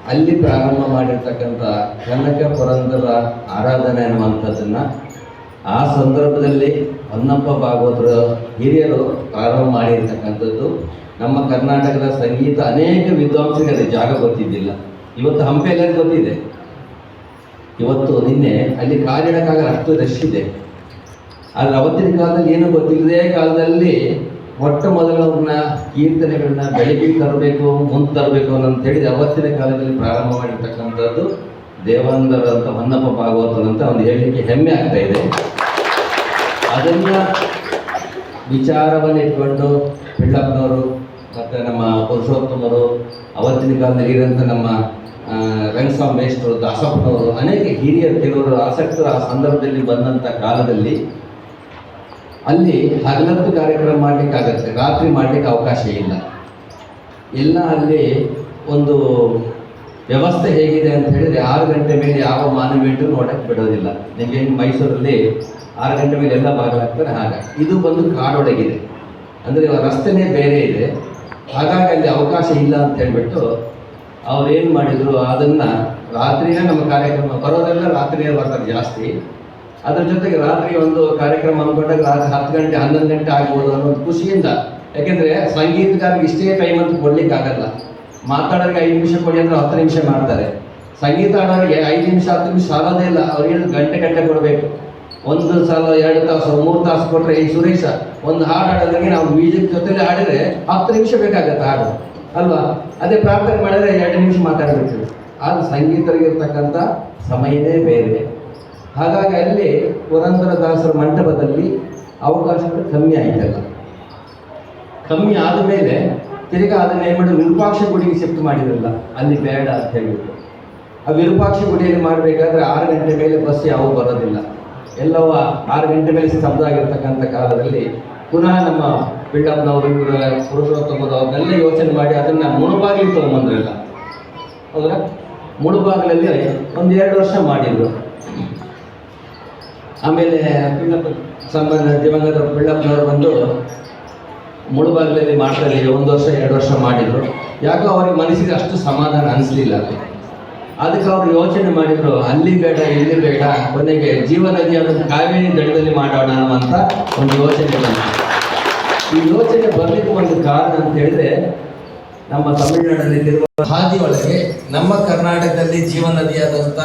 ಅಲ್ಲಿ ಪ್ರಾರಂಭ ಮಾಡಿರ್ತಕ್ಕಂಥ ಕನಕ ಪುರಂದರ ಆರಾಧನೆ ಅನ್ನುವಂಥದ್ದನ್ನು ಆ ಸಂದರ್ಭದಲ್ಲಿ ಹೊನ್ನಪ್ಪ ಭಾಗವತರ ಹಿರಿಯರು ಪ್ರಾರಂಭ ಮಾಡಿರ್ತಕ್ಕಂಥದ್ದು. ನಮ್ಮ ಕರ್ನಾಟಕದ ಸಂಗೀತ ಅನೇಕ ವಿದ್ವಾಂಸರಿಗೆ ಜಾಗ ಗೊತ್ತಿದ್ದಿಲ್ಲ. ಇವತ್ತು ಹಂಪೆಯಲ್ಲಿ ಗೊತ್ತಿದೆ. ಇವತ್ತು ನಿನ್ನೆ ಅಲ್ಲಿ ಕಾಲಿಡಕ್ಕಾಗ ಅಷ್ಟು ರಶ್ ಇದೆ. ಆದರೆ ಅವತ್ತಿನ ಕಾಲದಲ್ಲಿ ಏನು ಗೊತ್ತಿಲ್ಲದೇ ಕಾಲದಲ್ಲಿ ಮೊಟ್ಟ ಮೊದಲವ್ರನ್ನ ಕೀರ್ತನೆಗಳನ್ನ ಬೆಳಗ್ಗೆ ತರಬೇಕು, ಮುಂದೆ ತರಬೇಕು ಅಂತ ಹೇಳಿದ ಅವತ್ತಿನ ಕಾಲದಲ್ಲಿ ಪ್ರಾರಂಭ ಮಾಡಿರ್ತಕ್ಕಂಥದ್ದು ದೇವಾನಂದರ ಅಂತ ಹೊನ್ನಪ್ಪ ಭಾಗವತನಂತ ಒಂದು ಹೇಳಲಿಕ್ಕೆ ಹೆಮ್ಮೆ ಆಗ್ತಾ ಇದೆ. ಅದನ್ನ ವಿಚಾರವನ್ನು ಇಟ್ಕೊಂಡು ಪಿಳ್ಳಪ್ಪನವರು ಮತ್ತು ನಮ್ಮ ಪುರುಷೋತ್ತಮರು, ಅವತ್ತಿನ ಕಾಲದಲ್ಲಿ ಇರೋಂಥ ನಮ್ಮ ರಂಗಸ್ವಾಮಿ ಮೇಷ್ಟ್ರು, ದಾಸಪ್ಪನವರು, ಅನೇಕ ಹಿರಿಯರು, ಕೆಲವರು ಆಸಕ್ತರು ಆ ಸಂದರ್ಭದಲ್ಲಿ ಬಂದಂಥ ಕಾಲದಲ್ಲಿ ಅಲ್ಲಿ ಹಗಲತ್ತು ಕಾರ್ಯಕ್ರಮ ಮಾಡಲಿಕ್ಕಾಗತ್ತೆ, ರಾತ್ರಿ ಮಾಡಲಿಕ್ಕೆ ಅವಕಾಶ ಇಲ್ಲ. ಎಲ್ಲ ಅಲ್ಲಿ ಒಂದು ವ್ಯವಸ್ಥೆ ಹೇಗಿದೆ ಅಂತ ಹೇಳಿದ್ರೆ ಆರು ಗಂಟೆ ಮೇಲೆ ಯಾವ ಮಾನ್ಯುಮೆಂಟು ನೋಡಕ್ಕೆ ಬಿಡೋದಿಲ್ಲ. ನಿಮಗೆ ಮೈಸೂರಲ್ಲಿ ಆರು ಗಂಟೆ ಮೇಲೆ ಎಲ್ಲ ಭಾಗವಹಿಸ್ತಾರೆ ಹಾಗೆ. ಇದು ಬಂದು ಕಾಡೊಳಗಿದೆ. ಅಂದರೆ ರಸ್ತೆನೇ ಬೇರೆ ಇದೆ. ಹಾಗಾಗಿ ಅಲ್ಲಿ ಅವಕಾಶ ಇಲ್ಲ ಅಂತ ಹೇಳ್ಬಿಟ್ಟು ಅವ್ರು ಏನು ಮಾಡಿದ್ರು, ಅದನ್ನು ರಾತ್ರಿನೇ ನಮ್ಮ ಕಾರ್ಯಕ್ರಮ ಬರೋದೆಲ್ಲ ರಾತ್ರಿಯೇ ಬರ್ತಾರೆ ಜಾಸ್ತಿ. ಅದ್ರ ಜೊತೆಗೆ ರಾತ್ರಿ ಒಂದು ಕಾರ್ಯಕ್ರಮ ಅಂದ್ಕೊಂಡಾಗ ರಾತ್ರಿ ಹತ್ತು ಗಂಟೆ, ಹನ್ನೊಂದು ಗಂಟೆ ಆಗ್ಬೋದು ಅನ್ನೋ ಒಂದು ಖುಷಿಯಿಂದ. ಯಾಕೆಂದ್ರೆ ಸಂಗೀತಗಾರಿಗೆ ಇಷ್ಟೇ ಟೈಮ್ ಅಂತ ಕೊಡ್ಲಿಕ್ಕೆ ಆಗಲ್ಲ ಮಾತಾಡೋರಿಗೆ ಐದು ನಿಮಿಷ ಕೊಡಿ ಅಂದ್ರೆ ಹತ್ತು ನಿಮಿಷ ಮಾಡ್ತಾರೆ. ಸಂಗೀತ ಆಡೋರಿಗೆ ಐದು ನಿಮಿಷ, ಹತ್ತು ನಿಮಿಷ ಸಾಲದೇ ಇಲ್ಲ. ಅವ್ರಿಗೆ ಗಂಟೆ ಗಂಟೆ ಕೊಡಬೇಕು. ಒಂದು ಸಲ, ಎರಡು ತಾಸು, ಮೂರು ತಾಸು ಕೊಟ್ಟರೆ ಈ ಸುರೇಶ, ಒಂದು ಹಾಡು ಹಾಡೋದಕ್ಕೆ ನಾವು ಮ್ಯೂಸಿಕ್ ಜೊತೆಲೆ ಹಾಡಿದ್ರೆ ಹತ್ತು ನಿಮಿಷ ಬೇಕಾಗತ್ತೆ ಹಾಡು. ಅಲ್ವಾ? ಅದೇ ಪ್ರಾರ್ಥನೆ ಮಾಡಿದ್ರೆ ಎರಡು ನಿಮಿಷ ಮಾತಾಡಬೇಕು. ಆದ್ರೆ ಸಂಗೀತರಿಗೆ ಇರ್ತಕ್ಕಂಥ ಸಮಯನೇ ಬೇರೆ. ಹಾಗಾಗಿ ಅಲ್ಲಿ ಪುರಂದರದಾಸರ ಮಂಟಪದಲ್ಲಿ ಅವಕಾಶಗಳು ಕಮ್ಮಿ ಆಯ್ತಲ್ಲ. ಕಮ್ಮಿ ಆದ ಮೇಲೆ ತಿರ್ಗಾ ಅದನ್ನ ಏನು ಮಾಡಿ ವಿರೂಪಾಕ್ಷ ಗುಡಿಗೆ ಶಿಫ್ಟ್ ಮಾಡಿದ್ರಲ್ಲ, ಅಲ್ಲಿ ಬೇಡ ಅಂತ ಹೇಳಿಬಿಟ್ಟು ಆ ವಿರೂಪಾಕ್ಷ ಗುಡಿಯಲ್ಲಿ ಮಾಡಬೇಕಾದ್ರೆ ಆರು ಗಂಟೆ ಮೇಲೆ ಬಸ್ ಯಾವೂ ಬರೋದಿಲ್ಲ. ಎಲ್ಲವ ಆರು ಗಂಟೆ ಮೇಲೆ ಸ್ತಬ್ಧ ಆಗಿರ್ತಕ್ಕಂಥ ಕಾಲದಲ್ಲಿ ಪುನಃ ನಮ್ಮ ಬಿಲ್ಡಪ್ನವರು ಪುರುಷೋತ್ತಮದವ್ರನ್ನೆಲ್ಲ ಯೋಚನೆ ಮಾಡಿ ಅದನ್ನ ಮುಳುಬಾಗಿಲು ತೊಗೊಂಬಂದ್ರಲ್ಲ. ಹೌದಾ? ಮುಳುಬಾಗಿಲಲ್ಲಿ ಒಂದು ಎರಡು ವರ್ಷ ಮಾಡಿದ್ರು. ಆಮೇಲೆ ಪಿಳ್ಳಪ್ಪ ಸಂಬಂಧ ದಿವಂಗತ ಪಿಳ್ಳಪ್ಪನವರು ಬಂದು ಮುಳುಬಾಗಿಲಲ್ಲಿ ಮಾಡ್ತಾರೆ ಒಂದು ವರ್ಷ, ಎರಡು ವರ್ಷ ಮಾಡಿದರು. ಯಾಕೋ ಅವ್ರಿಗೆ ಮನಸ್ಸಿಗೆ ಅಷ್ಟು ಸಮಾಧಾನ ಅನಿಸ್ಲಿಲ್ಲ. ಅದು ಅದಕ್ಕೆ ಅವರು ಯೋಚನೆ ಮಾಡಿದರು, ಅಲ್ಲಿ ಬೇಡ, ಇಲ್ಲಿ ಬೇಡ, ಕೊನೆಗೆ ಜೀವನದಿ ಅದನ್ನು ಕಾವೇರಿ ದಡದಲ್ಲಿ ಮಾಡೋಣ ಅಂತ ಒಂದು ಯೋಚನೆ ಬಂತು. ಈ ಯೋಚನೆ ಬರಲಿಕ್ಕೆ ಒಂದು ಕಾರಣ ಅಂತ ಹೇಳಿದ್ರೆ, ನಮ್ಮ ತಮಿಳುನಾಡಲ್ಲಿರುವ ಹಾದಿ ಒಳಗೆ ನಮ್ಮ ಕರ್ನಾಟಕದಲ್ಲಿ ಜೀವನದಿಯಾದಂಥ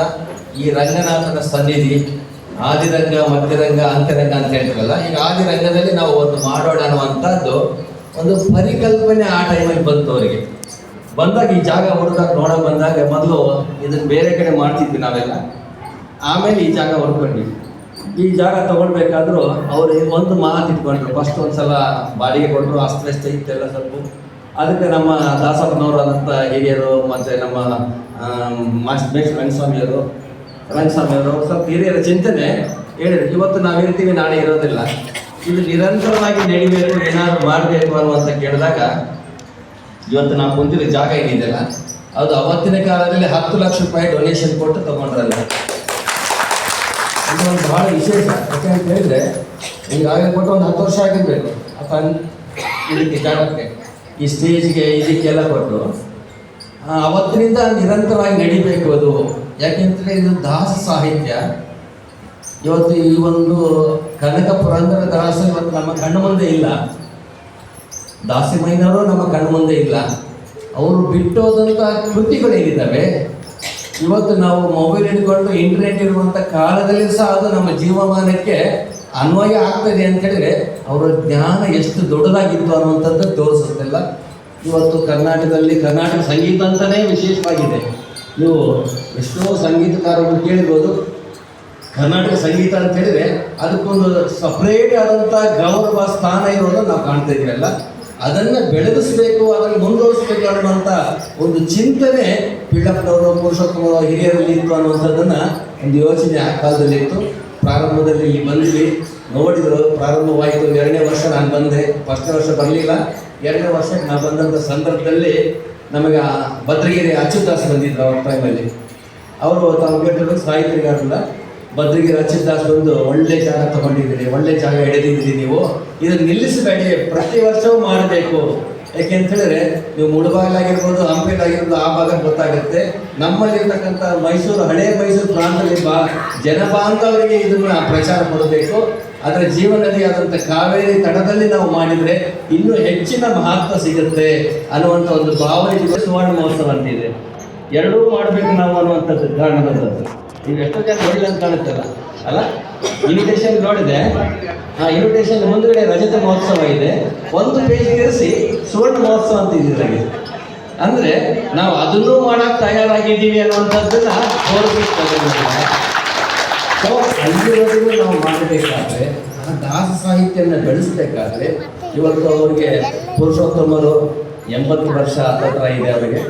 ಈ ರಂಗನಾಥನ ಸನ್ನಿಧಿ ಆದಿರಂಗ, ಮಧ್ಯರಂಗ ಅಂತ್ಯರಂಗ ಅಂತ ಹೇಳ್ತೀವಲ್ಲ, ಈಗ ಆದಿರಂಗದಲ್ಲಿ ನಾವು ಒಂದು ಮಾಡೋಣ ಅನ್ನುವಂಥದ್ದು ಒಂದು ಪರಿಕಲ್ಪನೆ ಆ ಟೈಮಲ್ಲಿ ಬಂತು ಅವರಿಗೆ. ಬಂದಾಗ ಈ ಜಾಗ ಹುಡುಕಾಗ ನೋಡಕ್ ಬಂದಾಗ ಮೊದಲು ಇದನ್ನ ಬೇರೆ ಕಡೆ ಮಾಡ್ತಿದ್ವಿ ನಾವೆಲ್ಲ. ಆಮೇಲೆ ಈ ಜಾಗ ಹುಡ್ಕೊಂಡ್ವಿ ಈ ಜಾಗ ತಗೊಳ್ಬೇಕಾದ್ರೂ ಅವ್ರು ಒಂದು ಮಾತು ಇಟ್ಕೊಂಡ್ರು. ಫಸ್ಟ್ ಒಂದ್ಸಲ ಬಾಡಿಗೆ ಕೊಟ್ಟರು ಅಸ್ತವ್ಯಸ್ತ ಇತ್ತೆಲ್ಲ ಸ್ವಲ್ಪ. ಅದಕ್ಕೆ ನಮ್ಮ ದಾಸಪ್ಪನವರು ಆದಂಥ ಹಿರಿಯರು, ಮತ್ತು ನಮ್ಮ ಮಾಸ್ಟರ್ ಮೇಷ್ ರಂಗಸ್ವಾಮಿಯವರು ಸ್ವಲ್ಪ ಹಿರಿಯರ ಚಿಂತನೆ ಹೇಳಿದ್ರು. ಇವತ್ತು ನಾವು ಇರ್ತೀವಿ ನಾಳೆ ಇರೋದಿಲ್ಲ. ಇದು ನಿರಂತರವಾಗಿ ನಡಿಬೇಕು, ಏನಾದ್ರು ಮಾಡಬೇಕು ಅನ್ನುವಂತ ಕೇಳಿದಾಗ, ಇವತ್ತು ನಾವು ಕುಂತಿರೋ ಜಾಗ ಏನಿದೆಯಲ್ಲ, ಅದು ಅವತ್ತಿನ ಕಾಲದಲ್ಲಿ ಹತ್ತು ಲಕ್ಷ ರೂಪಾಯಿ ಡೊನೇಷನ್ ಕೊಟ್ಟು ತಗೊಂಡ್ರಲ್ಲ. ಇದು ಒಂದು ಬಹಳ ವಿಶೇಷ. ಯಾಕೆ ಅಂತ ಹೇಳಿದ್ರೆ ಈಗಾಗಲೇ ಕೊಟ್ಟು ಒಂದು ಹತ್ತು ವರ್ಷ ಆಗಿರ್ಬೇಕು. ಅಪ್ಪ, ಇದಕ್ಕೆ ಜಾಗಕ್ಕೆ, ಈ ಸ್ಟೇಜ್ಗೆ ಇದಕ್ಕೆಲ್ಲ ಕೊಟ್ಟು ಅವತ್ತಿನಿಂದ ನಿರಂತರವಾಗಿ ನಡಿಬೇಕು ಅದು. ಯಾಕೆಂತಂದ್ರೆ ಇದು ದಾಸ ಸಾಹಿತ್ಯ ಇವತ್ತು ಈ ಒಂದು ಕನಕ ಪುರಂದರ ದಾಸ ಇವತ್ತು ನಮ್ಮ ಕಣ್ಣು ಮುಂದೆ ಇಲ್ಲ. ದಾಸಿಮಯ್ಯನವರು ನಮ್ಮ ಕಣ್ಣು ಮುಂದೆ ಇಲ್ಲ. ಅವರು ಬಿಟ್ಟೋದಂತಹ ಕೃತಿಗಳೇನಿದ್ದಾವೆ ಇವತ್ತು ನಾವು ಮೊಬೈಲ್ ಹಿಡ್ಕೊಂಡು ಇಂಟರ್ನೆಟ್ ಇರುವಂಥ ಕಾಲದಲ್ಲಿ ಸಹ ಅದು ನಮ್ಮ ಜೀವಮಾನಕ್ಕೆ ಅನ್ವಯ ಆಗ್ತದೆ ಅಂತ ಹೇಳಿದ್ರೆ ಅವರ ಜ್ಞಾನ ಎಷ್ಟು ದೊಡ್ಡದಾಗಿತ್ತು ಅನ್ನುವಂಥದ್ದು ತೋರಿಸುತ್ತಿಲ್ಲ ಇವತ್ತು ಕರ್ನಾಟಕದಲ್ಲಿ ಕರ್ನಾಟಕ ಸಂಗೀತ ಅಂತಲೇ ವಿಶೇಷವಾಗಿದೆ. ನೀವು ಎಷ್ಟೋ ಸಂಗೀತಕಾರರು ಕೇಳಿರ್ಬೋದು ಕರ್ನಾಟಕ ಸಂಗೀತ ಅಂತ ಹೇಳಿದ್ರೆ ಅದಕ್ಕೊಂದು ಸಪ್ರೇಟ್ ಆದಂಥ ಗೌರವ ಸ್ಥಾನ ಇರೋದನ್ನು ನಾವು ಕಾಣ್ತಾ ಇದೀವಲ್ಲ ಅದನ್ನು ಬೆಳಗಿಸ್ಬೇಕು, ಅದನ್ನು ಮುಂದುವರಿಸ್ಬೇಕು ಅನ್ನುವಂಥ ಒಂದು ಚಿಂತನೆ ಪಿಳ್ಳಪ್ಪನವರು, ಪುರುಷೋತ್ತಮರು, ಹಿರಿಯರಲ್ಲಿ ಇತ್ತು ಅನ್ನುವಂಥದ್ದನ್ನು ಒಂದು ಯೋಚನೆ ಆ ಕಾಲದಲ್ಲಿ ಇತ್ತು. ಪ್ರಾರಂಭದಲ್ಲಿ ಇಲ್ಲಿ ಬಂದ್ವಿ. ನೋಡಿದ್ರು, ಪ್ರಾರಂಭವಾಯಿತು. ಎರಡನೇ ವರ್ಷ ನಾನು ಬಂದೆ. ಫಸ್ಟ್ನೇ ವರ್ಷ ಬರಲಿಲ್ಲ. ಎರಡನೇ ವರ್ಷಕ್ಕೆ ನಾನು ಬಂದಂಥ ಸಂದರ್ಭದಲ್ಲಿ ನಮಗೆ ಭದ್ರಗಿರಿ ಅಚ್ಯುತಾಸ್ ಬಂದಿದ್ರು ಅವ್ರ ಟೈಮಲ್ಲಿ ಅವರು ತಾವು ಕೇಳಿದ್ರು ಸಾಹಿತ್ಯಗಾರಲ್ಲ ಭದ್ರಗಿರಿ ಅಚ್ಯುತಾಸ್ ಬಂದು ಒಳ್ಳೆ ಜಾಗ ತಗೊಂಡಿದ್ದೀರಿ, ಒಳ್ಳೆ ಜಾಗ ಹಿಡಿದಿದ್ದೀರಿ ನೀವು. ಇದನ್ನು ನಿಲ್ಲಿಸಬೇಡಿ, ಪ್ರತಿ ವರ್ಷವೂ ಮಾಡಬೇಕು ಯಾಕೆಂತ ಹೇಳಿದ್ರೆ, ನೀವು ಮುಳುಬಾಗಿಲಾಗಿರ್ಬೋದು ಹಂಪಿಲಾಗಿರ್ಬೋದು ಆ ಭಾಗ ಗೊತ್ತಾಗುತ್ತೆ. ನಮ್ಮಲ್ಲಿರ್ತಕ್ಕಂಥ ಮೈಸೂರು, ಹಳೆ ಮೈಸೂರು ಪ್ರಾಂತದಲ್ಲಿ ಬಾ, ಜನಬಾಂಧವರಿಗೆ ಇದನ್ನ ಪ್ರಚಾರ ಕೊಡಬೇಕು. ಅದರ ಜೀವನದಿಯಾದಂಥ ಕಾವೇರಿ ತಡದಲ್ಲಿ ನಾವು ಮಾಡಿದರೆ ಇನ್ನೂ ಹೆಚ್ಚಿನ ಮಹತ್ವ ಸಿಗುತ್ತೆ ಅನ್ನುವಂಥ ಒಂದು ಭಾವನೆ ಸುವರ್ಣ ಮಹೋತ್ಸವ ಅಂತಿದೆ. ಎರಡೂ ಮಾಡಬೇಕು ನಾವು ಅನ್ನುವಂಥದ್ದು ಕಾರಣದಂಥದ್ದು ನೀವು ಎಷ್ಟೋ ಜನ ಹೊಡಿಲ್ಲ ಅಂತ ಕಾಣುತ್ತಲ್ಲ. ಅಲ್ಲ? ಇನ್ವಿಟೇಷನ್ ನೋಡಿದೆ. ಆ ಇನ್ವಿಟೇಷನ್ ಮುಂದ್ಗಡೆ ರಜತ ಮಹೋತ್ಸವ ಇದೆ. ಒಂದು ಪೇಜ್ ತಿರ್ಸಿ ಸುವರ್ಣ ಮಹೋತ್ಸವ ಅಂತ ಇದ್ದಾರೆ ಅಂದ್ರೆ ನಾವು ಅದನ್ನೂ ಮಾಡಕ್ ತಯಾರಾಗಿದ್ದೀವಿ ಅನ್ನುವಂಥದ್ದನ್ನ ತೋರಿಸ್ತಾರೆ ಸೊ ನಾವು ಮಾಡಬೇಕಾದ್ರೆ, ಆ ದಾಸ ಸಾಹಿತ್ಯನ ಬೆಳೆಸ್ಬೇಕಾದ್ರೆ ಇವತ್ತು ಅವರಿಗೆ ಪುರುಷೋತ್ತಮರು ಎಂಬತ್ತು ವರ್ಷ ಹತ್ರ ಇದೆ ಅವರಿಗೆ.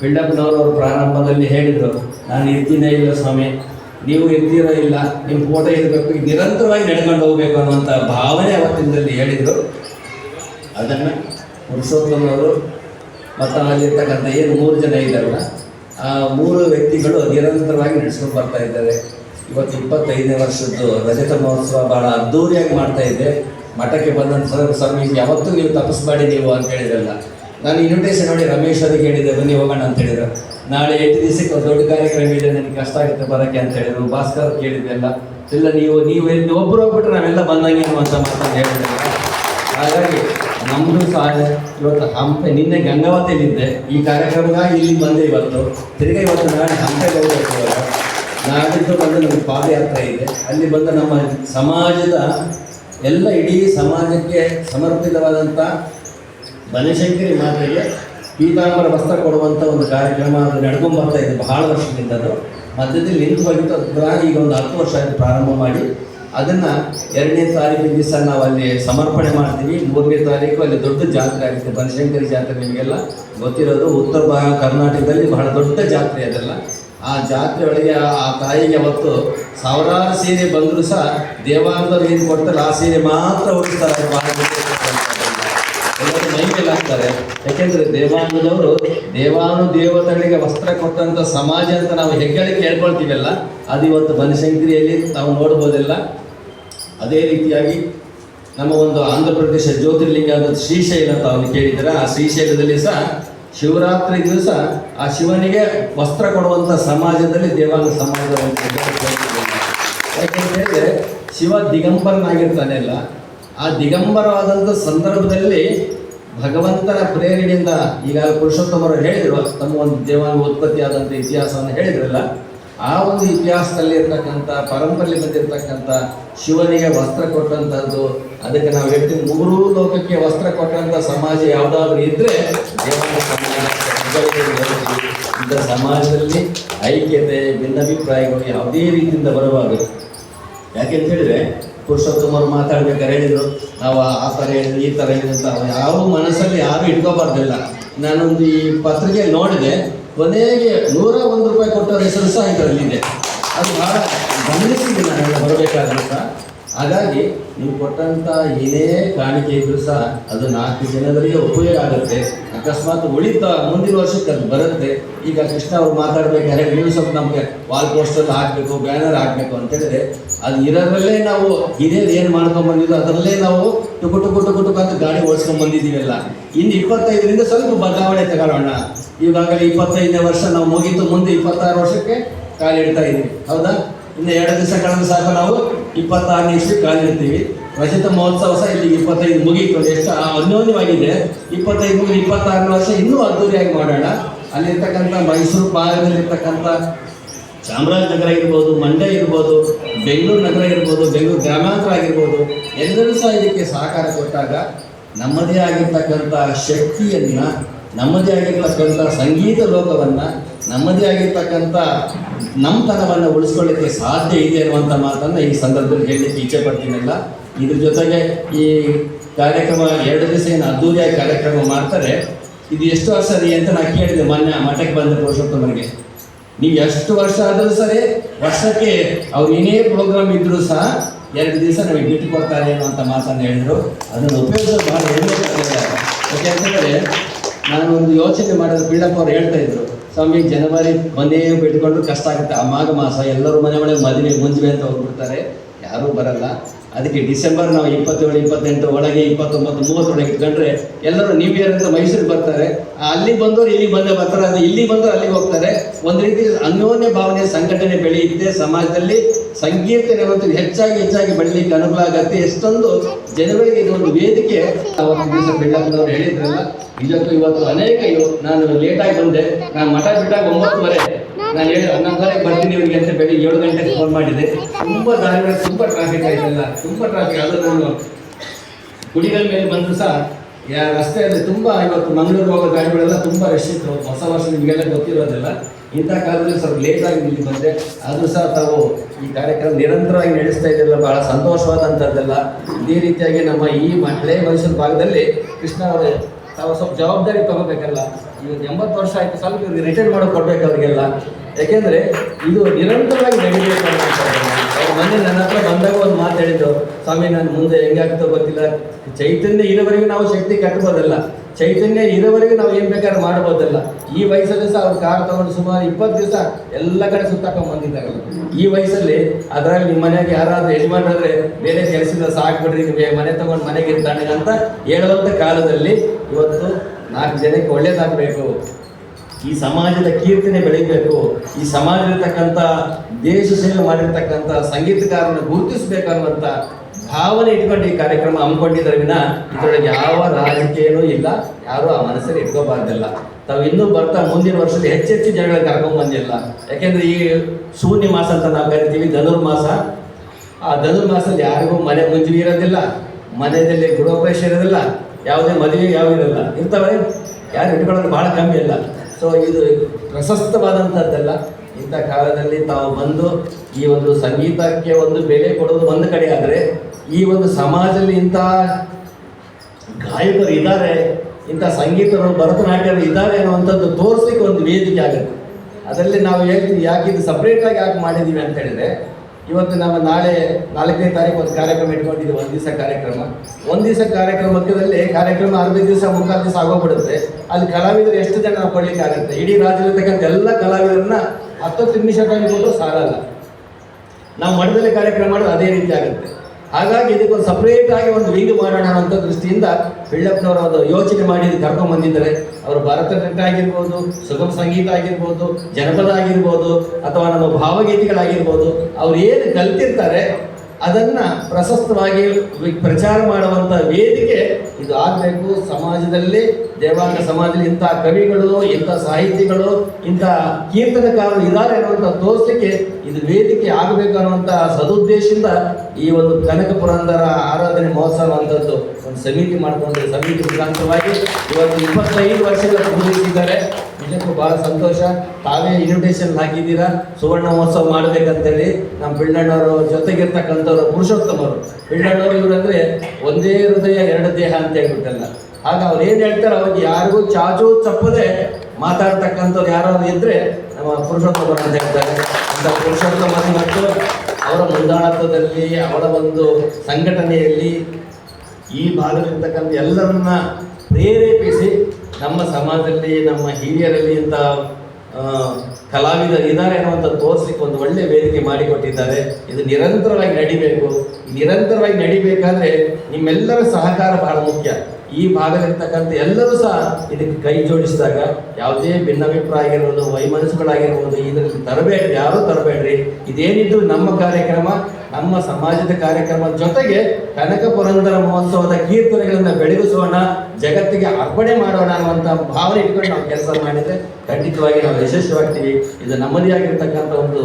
ಬಿಲ್ಡಪ್ನವರು ಪ್ರಾರಂಭದಲ್ಲಿ ಹೇಳಿದರು, ನಾನು ಇರ್ತೀನೇ ಇಲ್ಲ ಸ್ವಾಮಿ. ನೀವು ಇರ್ತೀರೋ ಇಲ್ಲ ನಿಮ್ಮ ಫೋಟೋ ಇರಬೇಕು, ನಿರಂತರವಾಗಿ ನಡ್ಕೊಂಡು ಹೋಗ್ಬೇಕು ಅನ್ನುವಂಥ ಭಾವನೆ ಅವತ್ತಿನದಲ್ಲಿ ಹೇಳಿದರು. ಅದನ್ನು ಪುರುಷೋತ್ತಮವರು ಮತ್ತು ಅಲ್ಲಿರ್ತಕ್ಕಂಥ ಏನು ಮೂರು ಜನ ಇದ್ದಾರಲ್ಲ, ಆ ಮೂರು ವ್ಯಕ್ತಿಗಳು ನಿರಂತರವಾಗಿ ನಡೆಸ್ಕೊಂಡು ಬರ್ತಾ ಇದ್ದಾರೆ. ಇವತ್ತು ಇಪ್ಪತ್ತೈದನೇ ವರ್ಷದ್ದು ರಜತ ಮಹೋತ್ಸವ ಭಾಳ ಅದ್ಧೂರಿಯಾಗಿ ಮಾಡ್ತಾ ಇದ್ದೆ ಮಠಕ್ಕೆ ಬಂದಂಥ ಸ್ವಾಮಿ ಯಾವತ್ತೂ ನೀವು ತಪಸ್ಮಾಡಿ ನೀವು ಅಂತ ಹೇಳಿದ್ರಲ್ಲ. ನಾನು ಇನ್ವಿಟೇಷನ್ ನೋಡಿ ರಮೇಶ್ ಅವರಿಗೆ ಹೇಳಿದೆ ಬನ್ನಿ ಹೋಗೋಣ ಅಂತ ಹೇಳಿದ್ರು. ನಾಳೆ ಎಂಟು ದಿವಸಕ್ಕೆ ಒಂದು ದೊಡ್ಡ ಕಾರ್ಯಕ್ರಮ ಇದೆ, ನನಗೆ ಕಷ್ಟ ಆಗುತ್ತೆ ಬರಕ್ಕೆ ಅಂತ ಹೇಳಿದ್ರು ಭಾಸ್ಕರ್ ಕೇಳಿದ್ವೆಲ್ಲ ಇಲ್ಲ, ನೀವು ನೀವು ಎಲ್ಲಿ ಒಬ್ಬರು ಹೋಗ್ಬಿಟ್ರೆ ನಾವೆಲ್ಲ ಬಂದಂಗೆ ಅಂತ ಮಾತನ್ನು ಹೇಳಿದ್ರಲ್ಲ ಹಾಗಾಗಿ ನಮ್ಮದು ಸಹ ಇವತ್ತು ಹಂಪೆ, ನಿನ್ನೆ ಗಂಗಾವತಿಯಲ್ಲಿದ್ದೆ. ಈ ಕಾರ್ಯಕ್ರಮಕ್ಕಾಗಿ ಇಲ್ಲಿ ಬಂದೆ ಇವತ್ತು. ತಿರುಗಾ ಇವತ್ತು ನಾಳೆ ಹಂಪೆ ಹೋಗ್ಬೇಕು. ನಾಡಿದ್ದು ಬಂದು ನಮಗೆ ಪಾದಯಾತ್ರೆ ಇದೆ. ಅಲ್ಲಿ ಬಂದು ನಮ್ಮ ಸಮಾಜದ ಎಲ್ಲ ಇಡೀ ಸಮಾಜಕ್ಕೆ ಸಮರ್ಪಿತವಾದಂಥ ಬನಶಂಕರಿ ಮಾತೆಗೆ ಪೀತಾಂಬರ ವಸ್ತ್ರ ಕೊಡುವಂಥ ಒಂದು ಕಾರ್ಯಕ್ರಮ ಅದು ನಡ್ಕೊಂಡು ಬರ್ತಾ ಇದೆ ಬಹಳ ವರ್ಷದಿಂದ ಅದು. ಮಧ್ಯದಲ್ಲಿ ನಿಂತು ಹೋಗಿತ್ತು ಈಗ ಒಂದು ಹತ್ತು ವರ್ಷ ಆಯ್ತು ಪ್ರಾರಂಭ ಮಾಡಿ. ಅದನ್ನ ಎರಡನೇ ತಾರೀಕು ದಿವಸ ನಾವು ಅಲ್ಲಿ ಸಮರ್ಪಣೆ ಮಾಡ್ತೀವಿ. ಮೂರನೇ ತಾರೀಕು ಅಲ್ಲಿ ದೊಡ್ಡ ಜಾತ್ರೆ ಆಗುತ್ತೆ. ಬನಶಂಕರಿ ಜಾತ್ರೆ ನಿಮಗೆಲ್ಲ ಗೊತ್ತಿರೋದು. ಉತ್ತರ ಭಾಗ ಕರ್ನಾಟಕದಲ್ಲಿ ಬಹಳ ದೊಡ್ಡ ಜಾತ್ರೆ ಅದೆಲ್ಲ. ಆ ಜಾತ್ರೆ ಒಳಗೆ ಆ ತಾಯಿಗೆ ಅವತ್ತು ಸಾವಿರಾರು ಸೀರೆ ಬಂದರೂ ಸಹ ದೇವಾಲಯದಲ್ಲಿ ಏನು ಕೊಡ್ತಾರೆ ಆ ಸೀರೆ ಮಾತ್ರ ಉಡಿಸ್ತಾರೆ. ಮೇಲೆ ಹಾಕ್ತಾರೆ ಯಾಕೆಂದ್ರೆ ದೇವಾಂಗದವರು ದೇವಾನು ದೇವತೆಗಳಿಗೆ ವಸ್ತ್ರ ಕೊಟ್ಟಂತ ಸಮಾಜ ಅಂತ ನಾವು ಹೆಗ್ಗಳಿಕೆ ಕೇಳ್ಕೊಳ್ತೀವಲ್ಲ ಅದು ಇವತ್ತು ಬನಶಂಕರಿಯಲ್ಲಿ ನಾವು ನೋಡ್ಬೋದಿಲ್ಲ. ಅದೇ ರೀತಿಯಾಗಿ ನಮ್ಮ ಒಂದು ಆಂಧ್ರ ಪ್ರದೇಶ ಜ್ಯೋತಿರ್ಲಿಂಗ ಆದ ಶ್ರೀಶೈಲ ಅಂತ ಅವನು ಕೇಳಿದ್ರೆ. ಆ ಶ್ರೀಶೈಲದಲ್ಲಿ ಸಹ ಶಿವರಾತ್ರಿ ದಿವಸ ಆ ಶಿವನಿಗೆ ವಸ್ತ್ರ ಕೊಡುವಂತ ಸಮಾಜದಲ್ಲಿ ದೇವಾಂಗ ಸಮಾಜ ಯಾಕೆಂದ್ರೆ ಶಿವ ದಿಗಂಬರನಾಗಿರ್ತಾನೆ ಅಲ್ಲ. ಆ ದಿಗಂಬರವಾದಂಥ ಸಂದರ್ಭದಲ್ಲಿ ಭಗವಂತನ ಪ್ರೇರಣೆಯಿಂದ ಈಗ ಪುರುಷೋತ್ತಮರು ಹೇಳಿದರು ತಮ್ಮ ಒಂದು ದೇವಾಂಗ ಉತ್ಪತ್ತಿಯಾದಂಥ ಇತಿಹಾಸವನ್ನು ಹೇಳಿದ್ರಲ್ಲ, ಆ ಒಂದು ಇತಿಹಾಸದಲ್ಲಿ ಇರ್ತಕ್ಕಂಥ, ಪರಂಪರೆಯಲ್ಲಿ ಬಂದಿರತಕ್ಕಂಥ ಶಿವನಿಗೆ ವಸ್ತ್ರ ಕೊಟ್ಟಂಥದ್ದು ಅದಕ್ಕೆ ನಾವು ಹೇಳ್ತೀವಿ ಮೂರೂ ಲೋಕಕ್ಕೆ ವಸ್ತ್ರ ಕೊಟ್ಟಂಥ ಸಮಾಜ ಯಾವುದಾದ್ರೂ ಹೇಳ್ತೀವಿ. ಇಂಥ ಸಮಾಜದಲ್ಲಿ ಐಕ್ಯತೆ, ಭಿನ್ನಾಭಿಪ್ರಾಯಗಳು ಯಾವುದೇ ರೀತಿಯಿಂದ ಬರಬಾರದು ಯಾಕೆಂತ ಹೇಳಿದ್ರೆ ಪುರುಷೋತ್ತಮರು ಮಾತಾಡ್ಬೇಕಾರೆ ಹೇಳಿದ್ರು. ನಾವು ಆ ಥರ ಈ ಅಂತ ಅವ್ರು ಯಾವ ಮನಸ್ಸಲ್ಲಿ ಯಾರು ಇಟ್ಕೋಬಾರ್ದಿಲ್ಲ. ನಾನೊಂದು ಈ ಪತ್ರಿಕೆ ನೋಡಿದೆ, ಕೊನೆಗೆ ನೂರ ಒಂದು ರೂಪಾಯಿ ಕೊಟ್ಟವ್ರ ಹೆಸರು ಸಹ ಇದರಲ್ಲಿದೆ ಅದು ಬಹಳ ಗಮನಿಸಿದೆ ನಾನು ಬರಬೇಕಾದ್ರೆ ಸಹ ಹಾಗಾಗಿ ನೀವು ಕೊಟ್ಟಂತ ಏನೇ ಕಾಣಿಕೆ ಇದ್ರೂ ಸಹ ಅದು ನಾಲ್ಕು ಜನಗಳಿಗೆ ಉಪಯೋಗ ಆಗುತ್ತೆ. ಅಕಸ್ಮಾತ್ ಉಳಿತಾ ಮುಂದಿನ ವರ್ಷಕ್ಕೆ ಅದು ಬರುತ್ತೆ. ಈಗ ಕೃಷ್ಣ ಅವ್ರು ಮಾತಾಡ್ಬೇಕಾದ್ರೆ ನೀವು ಸ್ವಲ್ಪ ನಮಗೆ ವಾಲ್ ಪೋಸ್ಟರ್ ಹಾಕಬೇಕು ಬ್ಯಾನರ್ ಹಾಕಬೇಕು ಅಂತ ಹೇಳಿದ್ರೆ ಅದು ಇರೋದ್ರಲ್ಲೇ ನಾವು ಹಿರಿಯರು ಏನು ಮಾಡ್ಕೊಂಡ್ ಬಂದಿದ್ದು ಅದರಲ್ಲೇ ನಾವು ಟುಕು ಟುಕು ಟುಕು ಟುಕು ಅಂತ ಗಾಡಿ ಓಡಿಸ್ಕೊಂಡ್ ಬಂದಿದ್ದೀವಲ್ಲ. ಇನ್ನು ಇಪ್ಪತ್ತೈದರಿಂದ ಸ್ವಲ್ಪ ಬದಲಾವಣೆ ತಗೊಳ್ಳೋಣ. ಈಗಾಗಲೇ ಇಪ್ಪತ್ತೈದನೇ ವರ್ಷ ನಾವು ಮುಗೀತು, ಮುಂದೆ ಇಪ್ಪತ್ತಾರು ವರ್ಷಕ್ಕೆ ಕಾಲಿಡ್ತಾ ಇದ್ದೀವಿ. ಹೌದಾ? ಇನ್ನು ಎರಡು ದಿವಸ ಕಳೆದ ಸಾಕು ನಾವು ಇಪ್ಪತ್ತಾರನೇ ಇಷ್ಟು ಕಾಲಿರ್ತೀವಿ ರಜತ ಮಹೋತ್ಸವ ಸಹ ಇಲ್ಲಿ ಇಪ್ಪತ್ತೈದು ಮುಗೀತು. ಎಷ್ಟು ಅನ್ಯೋನ್ಯವಾಗಿದೆ ಇಪ್ಪತ್ತೈದು ಮುಗಿದು ಇಪ್ಪತ್ತಾರನೇ ವರ್ಷ ಇನ್ನೂ ಅದ್ದೂರಿಯಾಗಿ ಮಾಡೋಣ. ಅಲ್ಲಿರ್ತಕ್ಕಂಥ ಮೈಸೂರು ಭಾಗದಲ್ಲಿರ್ತಕ್ಕಂಥ ಚಾಮರಾಜನಗರ ಇರ್ಬೋದು, ಮಂಡ್ಯ ಇರ್ಬೋದು, ಬೆಂಗಳೂರು ನಗರ ಇರ್ಬೋದು, ಬೆಂಗಳೂರು ಗ್ರಾಮಾಂತರ ಆಗಿರ್ಬೋದು, ಎಲ್ಲರೂ ಸಹ ಇದಕ್ಕೆ ಸಹಕಾರ ಕೊಟ್ಟಾಗ ನಮ್ಮದೇ ಆಗಿರ್ತಕ್ಕಂಥ ಶಕ್ತಿಯನ್ನು, ನಮ್ಮದೇ ಆಗಿರ್ತಕ್ಕಂಥ ಸಂಗೀತ ಲೋಕವನ್ನ ನಮ್ಮದೇ ಆಗಿರ್ತಕ್ಕಂಥ ನಮ್ಮತನವನ್ನು ಉಳಿಸ್ಕೊಳ್ಳಿಕ್ಕೆ ಸಾಧ್ಯ ಇದೆ ಅನ್ನುವಂಥ ಮಾತನ್ನು ಈ ಸಂದರ್ಭದಲ್ಲಿ ಹೇಳಲಿಕ್ಕೆ ಇಚ್ಛೆ ಪಡ್ತೀನಲ್ಲ ಇದ್ರ ಜೊತೆಗೆ ಈ ಕಾರ್ಯಕ್ರಮ ಎರಡು ದಿವಸ ಏನು ಅದ್ದೂರಿಯಾಗಿ ಕಾರ್ಯಕ್ರಮ ಮಾಡ್ತಾರೆ, ಇದು ಎಷ್ಟು ವರ್ಷ ರೀ ಅಂತ ನಾನು ಕೇಳಿದೆ ಮೊನ್ನೆ ಮಠಕ್ಕೆ ಬಂದ ಪುರುಷೋತ್ತಮನಿಗೆ. ನೀವು ಎಷ್ಟು ವರ್ಷ ಆದರೂ ಸರಿ ವರ್ಷಕ್ಕೆ ಅವ್ರು ಏನೇ ಪ್ರೋಗ್ರಾಮ್ ಇದ್ರೂ ಸಹ ಎರಡು ದಿವಸ ನಮಗೆ ಬಿಟ್ಟು ಕೊಡ್ತಾರೆ ಅನ್ನುವಂಥ ಮಾತನ್ನು ಹೇಳಿದರು. ಅದನ್ನು ಉಪಯೋಗಿಸೋದು ಬಹಳ ಒಳ್ಳೆಯ ಯಾಕೆ ಅಂತಂದರೆ ನಾನು ಒಂದು ಯೋಚನೆ ಮಾಡಿದ್ರೆ ಬಿಳ್ಳಪ್ಪ ಅವ್ರು ಹೇಳ್ತಾ ಇದ್ರು. ಸ್ವಾಮಿ, ಜನವರಿ ಮನೆ ಬಿಟ್ಕೊಂಡ್ರು ಕಷ್ಟ ಆಗುತ್ತೆ. ಆ ಮಾಘ ಮಾಸ ಎಲ್ಲರೂ ಮನೆ ಮನೆ ಮದುವೆ, ಮುಂಜುವೆ ಅಂತ ಹೋಗ್ಬಿಡ್ತಾರೆ. ಯಾರೂ ಬರಲ್ಲ. ಅದಕ್ಕೆ ಡಿಸೆಂಬರ್ ನಾವು ಇಪ್ಪತ್ತೇಳು, ಇಪ್ಪತ್ತೆಂಟು, ಒಳಗೆ ಇಪ್ಪತ್ತೊಂಬತ್ತು ಮೂವತ್ತೊಳಗೆ ಇಟ್ಕೊಂಡ್ರೆ ಎಲ್ಲರೂ ನ್ಯೂ ಇಯರ್ ಅಂತ ಮೈಸೂರಿಗೆ ಬರ್ತಾರೆ. ಅಲ್ಲಿ ಬಂದವರು ಇಲ್ಲಿ ಬಂದೇ ಬರ್ತಾರೆ. ಅದು ಇಲ್ಲಿ ಬಂದವರು ಅಲ್ಲಿಗೆ ಹೋಗ್ತಾರೆ. ಒಂದು ರೀತಿ ಅನ್ಯೋನ್ಯ ಭಾವನೆ ಸಂಘಟನೆ ಬೆಳೆಯುತ್ತೆ ಸಮಾಜದಲ್ಲಿ ಸಂಕೀರ್ತನೆ ಮತ್ತು ಹೆಚ್ಚಾಗಿ ಹೆಚ್ಚಾಗಿ ಬೆಳಲಿಕ್ಕೆ ಅನುಕೂಲ ಆಗತ್ತೆ. ಎಷ್ಟೊಂದು ಜನಗಳಿಗೆ ಇದೊಂದು ವೇದಿಕೆ. ದಿವಸ ಹೇಳಿದ್ರಲ್ಲ, ನಿಜಕ್ಕೂ ಇವತ್ತು ಅನೇಕ ನಾನು ಲೇಟಾಗಿ ಬಂದೆ. ನಾನು ಮಠ ಬಿಟ್ಟಾಗ ಒಂಬತ್ತುವರೆ. ನಾನು ಹೇಳಿ ಹನ್ನೊಂದುವರೆಗೆ ಬರ್ತೀನಿ ಇವರಿಗೆ ಅಂತ ಬೆಳಿಗ್ಗೆ ಏಳು ಗಂಟೆಗೆ ಫೋನ್ ಮಾಡಿದೆ. ತುಂಬಾ ದಾರಿಗಳು, ತುಂಬಾ ಟ್ರಾಫಿಕ್ ಆಯ್ತಲ್ಲ ತುಂಬಾ ಟ್ರಾಫಿಕ್ ಅದು ನಾನು ಗುಡಿಗಳ ಮೇಲೆ ಬಂದ್ರು ಸಹ ರಸ್ತೆಯಲ್ಲಿ ತುಂಬಾ ಇವತ್ತು ಮಂಗಳೂರು ಹೋಗೋ ಗಾಡಿಗಳೆಲ್ಲ ತುಂಬಾ ರಶ್ ಇತ್ತು. ಹೊಸ ವರ್ಷ ನಿಮಗೆಲ್ಲ ಗೊತ್ತಿರೋದಿಲ್ಲ. ಇಂಥ ಕಾಲದಲ್ಲಿ ಸ್ವಲ್ಪ ಲೇಟ್ ಆಗಿ ಇಲ್ಲಿ ಬಂದರೆ ಆದರೂ ಸಹ ತಾವು ಈ ಕಾರ್ಯಕ್ರಮ ನಿರಂತರವಾಗಿ ನಡೆಸ್ತಾ ಇದ್ದಿರಲ್ಲ ಬಹಳ ಸಂತೋಷವಾದಂಥದ್ದೆಲ್ಲ ಇದೇ ರೀತಿಯಾಗಿ ನಮ್ಮ ಈ ಹಳೆ ಮೈಸೂರು ಭಾಗದಲ್ಲಿ ಕೃಷ್ಣ ಅವರೇ ತಾವು ಸ್ವಲ್ಪ ಜವಾಬ್ದಾರಿ ತಗೋಬೇಕಲ್ಲ. ಇವತ್ತು ಎಂಬತ್ತು ವರ್ಷ ಆಯಿತು, ಸ್ವಲ್ಪ ರಿಟೈರ್ ಮಾಡೋಕೆ ಕೊಡಬೇಕು ಅವರಿಗೆಲ್ಲ. ಯಾಕೆಂದರೆ ಇದು ನಿರಂತರವಾಗಿ ನಡೀಬೇಕು ಅನ್ನೋಂಥದ್ದು. ಮೊನ್ನೆ ನನ್ನ ಹತ್ರ ಬಂದಾಗ ಒಂದು ಮಾತು ಹೇಳಿದ್ದು ಸ್ವಾಮಿ, ನಾನು ಮುಂದೆ ಹೆಂಗಾಗ್ತೋ ಗೊತ್ತಿಲ್ಲ. ಚೈತನ್ಯ ಇರೋವರೆಗೂ ನಾವು ಶಕ್ತಿ ಕಟ್ಟಬೋದಲ್ಲ ಚೈತನ್ಯ ಇರೋವರೆಗೂ ನಾವು ಏನು ಬೇಕಾದ್ರೆ ಮಾಡ್ಬೋದಲ್ಲ. ಈ ವಯಸ್ಸಲ್ಲಿ ಸಹ ಅವ್ರು ಕಾರ್ ತಗೊಂಡು ಸುಮಾರು ಇಪ್ಪತ್ತು ದಿವಸ ಎಲ್ಲ ಕಡೆ ಸುತ್ತಾಕೊಂಡು ಬಂದಿದ್ದಾಗಲ್ಲ ಈ ವಯಸ್ಸಲ್ಲಿ ಅದರಲ್ಲಿ ನಿಮ್ಮ ಮನೆಯಾಗ ಯಾರಾದ್ರೂ ಯಜಮಾನ್ರಾದ್ರೆ ಬೇರೆ ಕೆಲಸದ ಸಾಕ್ಬಿಡ್ರಿ, ನಿಮಗೆ ಮನೆ ತಗೊಂಡು ಮನೆಗೆ ಇರ್ತಾನೆ ಅಂತ ಹೇಳುವಂಥ ಕಾಲದಲ್ಲಿ ಇವತ್ತು ನಾಲ್ಕು ಜನಕ್ಕೆ ಒಳ್ಳೇದಾಗಬೇಕು. ಈ ಸಮಾಜದ ಕೀರ್ತನೆ ಬೆಳೀಬೇಕು ಈ ಸಮಾಜದಲ್ಲಿರ್ತಕ್ಕಂಥ ದೇಶ ಸೇವೆ ಮಾಡಿರ್ತಕ್ಕಂಥ ಸಂಗೀತಗಾರರನ್ನು ಗುರುತಿಸಬೇಕನ್ನುವಂಥ ಭಾವನೆ ಇಟ್ಕೊಂಡು ಈ ಕಾರ್ಯಕ್ರಮ ಹಮ್ಮಿಕೊಂಡಿದ್ದರೆ ವಿನ ಇದರೊಳಗೆ ಯಾವ ರಾಜಕೀಯನೂ ಇಲ್ಲ, ಯಾರು ಆ ಮನಸ್ಸಲ್ಲಿ ಇಟ್ಕೋಬಾರ್ದಿಲ್ಲ. ತಾವು ಇನ್ನೂ ಬರ್ತಾ ಮುಂದಿನ ವರ್ಷದಲ್ಲಿ ಹೆಚ್ಚೆಚ್ಚು ಜನಗಳನ್ನ ಕರ್ಕೊಂಡು ಬಂದಿಲ್ಲ. ಯಾಕೆಂದ್ರೆ ಈ ಶೂನ್ಯ ಮಾಸ ಅಂತ ನಾವು ಕರಿತೀವಿ ಧನುರ್ಮಾಸ ಆ ಧನುರ್ಮಾಸದಲ್ಲಿ ಯಾರಿಗೂ ಮನೆ ಮುಂಜಿ ಇರೋದಿಲ್ಲ, ಮನೆಯಲ್ಲಿ ಗೃಹೋಪೇಶ ಇರೋದಿಲ್ಲ, ಯಾವುದೇ ಮದುವೆ ಯಾವ ಇರಲ್ಲ ಇರ್ತವೆ, ಯಾರು ಇಟ್ಕೊಳ್ಳೋದು ಬಹಳ ಕಮ್ಮಿ ಇಲ್ಲ ಸೊ ಇದು ಪ್ರಶಸ್ತವಾದಂಥದ್ದಲ್ಲ. ಇಂಥ ಕಾಲದಲ್ಲಿ ತಾವು ಬಂದು ಈ ಒಂದು ಸಂಗೀತಕ್ಕೆ ಒಂದು ಬೆಲೆ ಕೊಡೋದು ಒಂದು ಕಡೆ ಆದರೆ, ಈ ಒಂದು ಸಮಾಜದಲ್ಲಿ ಇಂಥ ಗಾಯಕರು ಇದ್ದಾರೆ, ಇಂಥ ಸಂಗೀತರು ಭರತನಾಟ್ಯರು ಇದ್ದಾರೆ ಅನ್ನುವಂಥದ್ದು ತೋರಿಸ್ಲಿಕ್ಕೆ ಒಂದು ವೇದಿಕೆ ಆಗುತ್ತೆ ಅದರಲ್ಲಿ ನಾವು ಹೇಳ್ತೀವಿ, ಯಾಕೆ ಇದು ಸಪ್ರೇಟಾಗಿ ಯಾಕೆ ಮಾಡಿದ್ದೀವಿ ಅಂತ ಹೇಳಿದ್ರೆ ಇವತ್ತು ನಾವು ನಾಳೆ ನಾಲ್ಕನೇ ತಾರೀಕು ಒಂದು ಕಾರ್ಯಕ್ರಮ ಇಟ್ಕೊಂಡಿದ್ದೀವಿ, ಒಂದು ದಿವಸ ಕಾರ್ಯಕ್ರಮ. ಒಂದು ದಿವಸ ಕಾರ್ಯಕ್ರಮ ಮಧ್ಯದಲ್ಲಿ ಕಾರ್ಯಕ್ರಮ ಅರ್ಧ ದಿವಸ ಮುಕ್ಕಾಲು ದಿವಸ ಆಗೋಗ್ಬಿಡುತ್ತೆ. ಅಲ್ಲಿ ಕಲಾವಿದರು ಎಷ್ಟು ಜನ ನಾವು ಕೊಡ್ಲಿಕ್ಕೆ ಆಗುತ್ತೆ ಇಡೀ ರಾಜ್ಯದಲ್ಲಿರ್ತಕ್ಕಂಥ ಎಲ್ಲ ಕಲಾವಿದರನ್ನ ಹತ್ತತ್ತು ನಿಮಿಷ ಟೈಮ್ ಕೊಟ್ಟು ಸಾಲಲ್ಲ. ನಾವು ಮಠದಲ್ಲಿ ಕಾರ್ಯಕ್ರಮ ಮಾಡೋದು ಅದೇ ರೀತಿ ಆಗುತ್ತೆ. ಹಾಗಾಗಿ ಇದಕ್ಕೊಂದು ಸಪ್ರೇಟ್ ಆಗಿ ಒಂದು ವಿಂಗ್ ಮಾಡೋಣ ಅಂತ ದೃಷ್ಟಿಯಿಂದ ಬಿಳ್ಳಪ್ಪನವರ ಒಂದು ಯೋಚನೆ ಮಾಡಿ ಕರ್ಕೊಂಡು ಬಂದಿದ್ದಾರೆ ಅವರು ಭರತನಾಟ್ಯ ಆಗಿರ್ಬೋದು, ಸುಗಮ ಸಂಗೀತ ಆಗಿರ್ಬೋದು, ಜನಪದ ಆಗಿರ್ಬೋದು, ಅಥವಾ ನಮ್ಮ ಭಾವಗೀತೆಗಳಾಗಿರ್ಬೋದು, ಅವ್ರು ಏನು ಕಲ್ತಿರ್ತಾರೆ ಅದನ್ನ ಪ್ರಶಸ್ತವಾಗಿ ಪ್ರಚಾರ ಮಾಡುವಂತ ವೇದಿಕೆ ಇದು ಆಗಬೇಕು. ಸಮಾಜದಲ್ಲಿ, ದೇವಾಂಗ ಸಮಾಜದಲ್ಲಿ ಇಂಥ ಕವಿಗಳು, ಇಂಥ ಸಾಹಿತಿಗಳು, ಇಂಥ ಕೀರ್ತನಕಾರರು ಇದ್ದಾರೆ ಅನ್ನುವಂಥ ತೋರಿಸಲಿಕ್ಕೆ ಇದು ವೇದಿಕೆ ಆಗಬೇಕು ಅನ್ನುವಂಥ ಸದುದ್ದೇಶದಿಂದ ಈ ಒಂದು ಕನಕ ಪುರಂದರ ಆರಾಧನೆ ಮಹೋತ್ಸವ ಅಂತದ್ದು ಒಂದು ಸಮಿತಿ ಮಾಡಿಕೊಂಡು, ಸಮಿತಿ ಮುಖಾಂತರವಾಗಿ ಇವತ್ತು ಇಪ್ಪತ್ತೈದು ವರ್ಷಗಳ ಪೂರೈಸಿದ್ದಾರೆ ನಿಜಕ್ಕೂ ಬಹಳ ಸಂತೋಷ. ತಾವೇ ಇನ್ವಿಟೇಷನ್ ಹಾಕಿದ್ದೀರಾ? ಸುವರ್ಣ ಮಹೋತ್ಸವ ಮಾಡ್ಬೇಕಂತೇಳಿ ನಮ್ಮ ಬಿಳ್ಳಣ್ಣವರು ಜೊತೆಗಿರ್ತಕ್ಕಂಥವ್ರು ಪುರುಷೋತ್ತಮರು. ಬಿಳ್ಳಣ್ಣವರು ಇವರಂದ್ರೆ ಒಂದೇ ಹೃದಯ, ಎರಡು ದೇಹ ಅಂತ ಹೇಳ್ಬಿಟ್ಟಲ್ಲ. ಆಗ ಅವ್ರು ಏನು ಹೇಳ್ತಾರೆ? ಅವ್ರಿಗೆ ಯಾರಿಗೂ ಚಾಚು ಚಪ್ಪದೆ ಮಾತಾಡ್ತಕ್ಕಂಥವ್ರು ಯಾರಾದ್ರು ಇದ್ರೆ ನಮ್ಮ ಪುರುಷೋತ್ತಮರು ಅಂತ ಹೇಳ್ತಾರೆ. ಅಂತ ಪುರುಷೋತ್ತಮರು ಮತ್ತು ಅವರ ಮುಂದಾಳತ್ವದಲ್ಲಿ, ಅವರ ಒಂದು ಸಂಘಟನೆಯಲ್ಲಿ ಈ ಭಾಗದಲ್ಲಿರ್ತಕ್ಕಂಥ ಎಲ್ಲರನ್ನ ಪ್ರೇರೇಪಿಸಿ ನಮ್ಮ ಸಮಾಜದಲ್ಲಿ, ನಮ್ಮ ಹಿರಿಯರಲ್ಲಿ ಇಂಥ ಕಲಾವಿದ ಇದ್ದಾರೆ ಅನ್ನುವಂಥ ತೋರಿಸ್ಲಿಕ್ಕೆ ಒಂದು ಒಳ್ಳೆ ವೇದಿಕೆ ಮಾಡಿಕೊಟ್ಟಿದ್ದಾರೆ. ಇದು ನಿರಂತರವಾಗಿ ನಡಿಬೇಕು. ನಿರಂತರವಾಗಿ ನಡಿಬೇಕಾದ್ರೆ ನಿಮ್ಮೆಲ್ಲರ ಸಹಕಾರ ಬಹಳ ಮುಖ್ಯ. ಈ ಭಾಗದಲ್ಲಿರ್ತಕ್ಕಂಥ ಎಲ್ಲರೂ ಸಹ ಇದಕ್ಕೆ ಕೈ ಜೋಡಿಸಿದಾಗ ಯಾವುದೇ ಭಿನ್ನಾಭಿಪ್ರಾಯ ಆಗಿರ್ಬೋದು ವೈಮನಸ್ಸುಗಳಾಗಿರ್ಬೋದು, ಇದರಲ್ಲಿ ತರಬೇಡ್ರಿ, ಯಾರೂ ತರಬೇಡ್ರಿ. ಇದೇನಿದ್ದು ನಮ್ಮ ಕಾರ್ಯಕ್ರಮ ನಮ್ಮ ಸಮಾಜದ ಕಾರ್ಯಕ್ರಮದ ಜೊತೆಗೆ ಕನಕ ಪುರಂದರ ಮಹೋತ್ಸವದ ಕೀರ್ತನೆಗಳನ್ನು ಬೆಳಗಿಸೋಣ ಜಗತ್ತಿಗೆ ಅರ್ಪಣೆ ಮಾಡೋಣ ಅನ್ನುವಂಥ ಭಾವನೆ ಇಟ್ಕೊಂಡು ನಾವು ಕೆಲಸ ಮಾಡಿದ್ರೆ ಖಂಡಿತವಾಗಿ ನಾವು ಯಶಸ್ವಿಯಾಗ್ತೀವಿ. ಇದು ನಮ್ಮದೇ ಆಗಿರ್ತಕ್ಕಂಥ ಒಂದು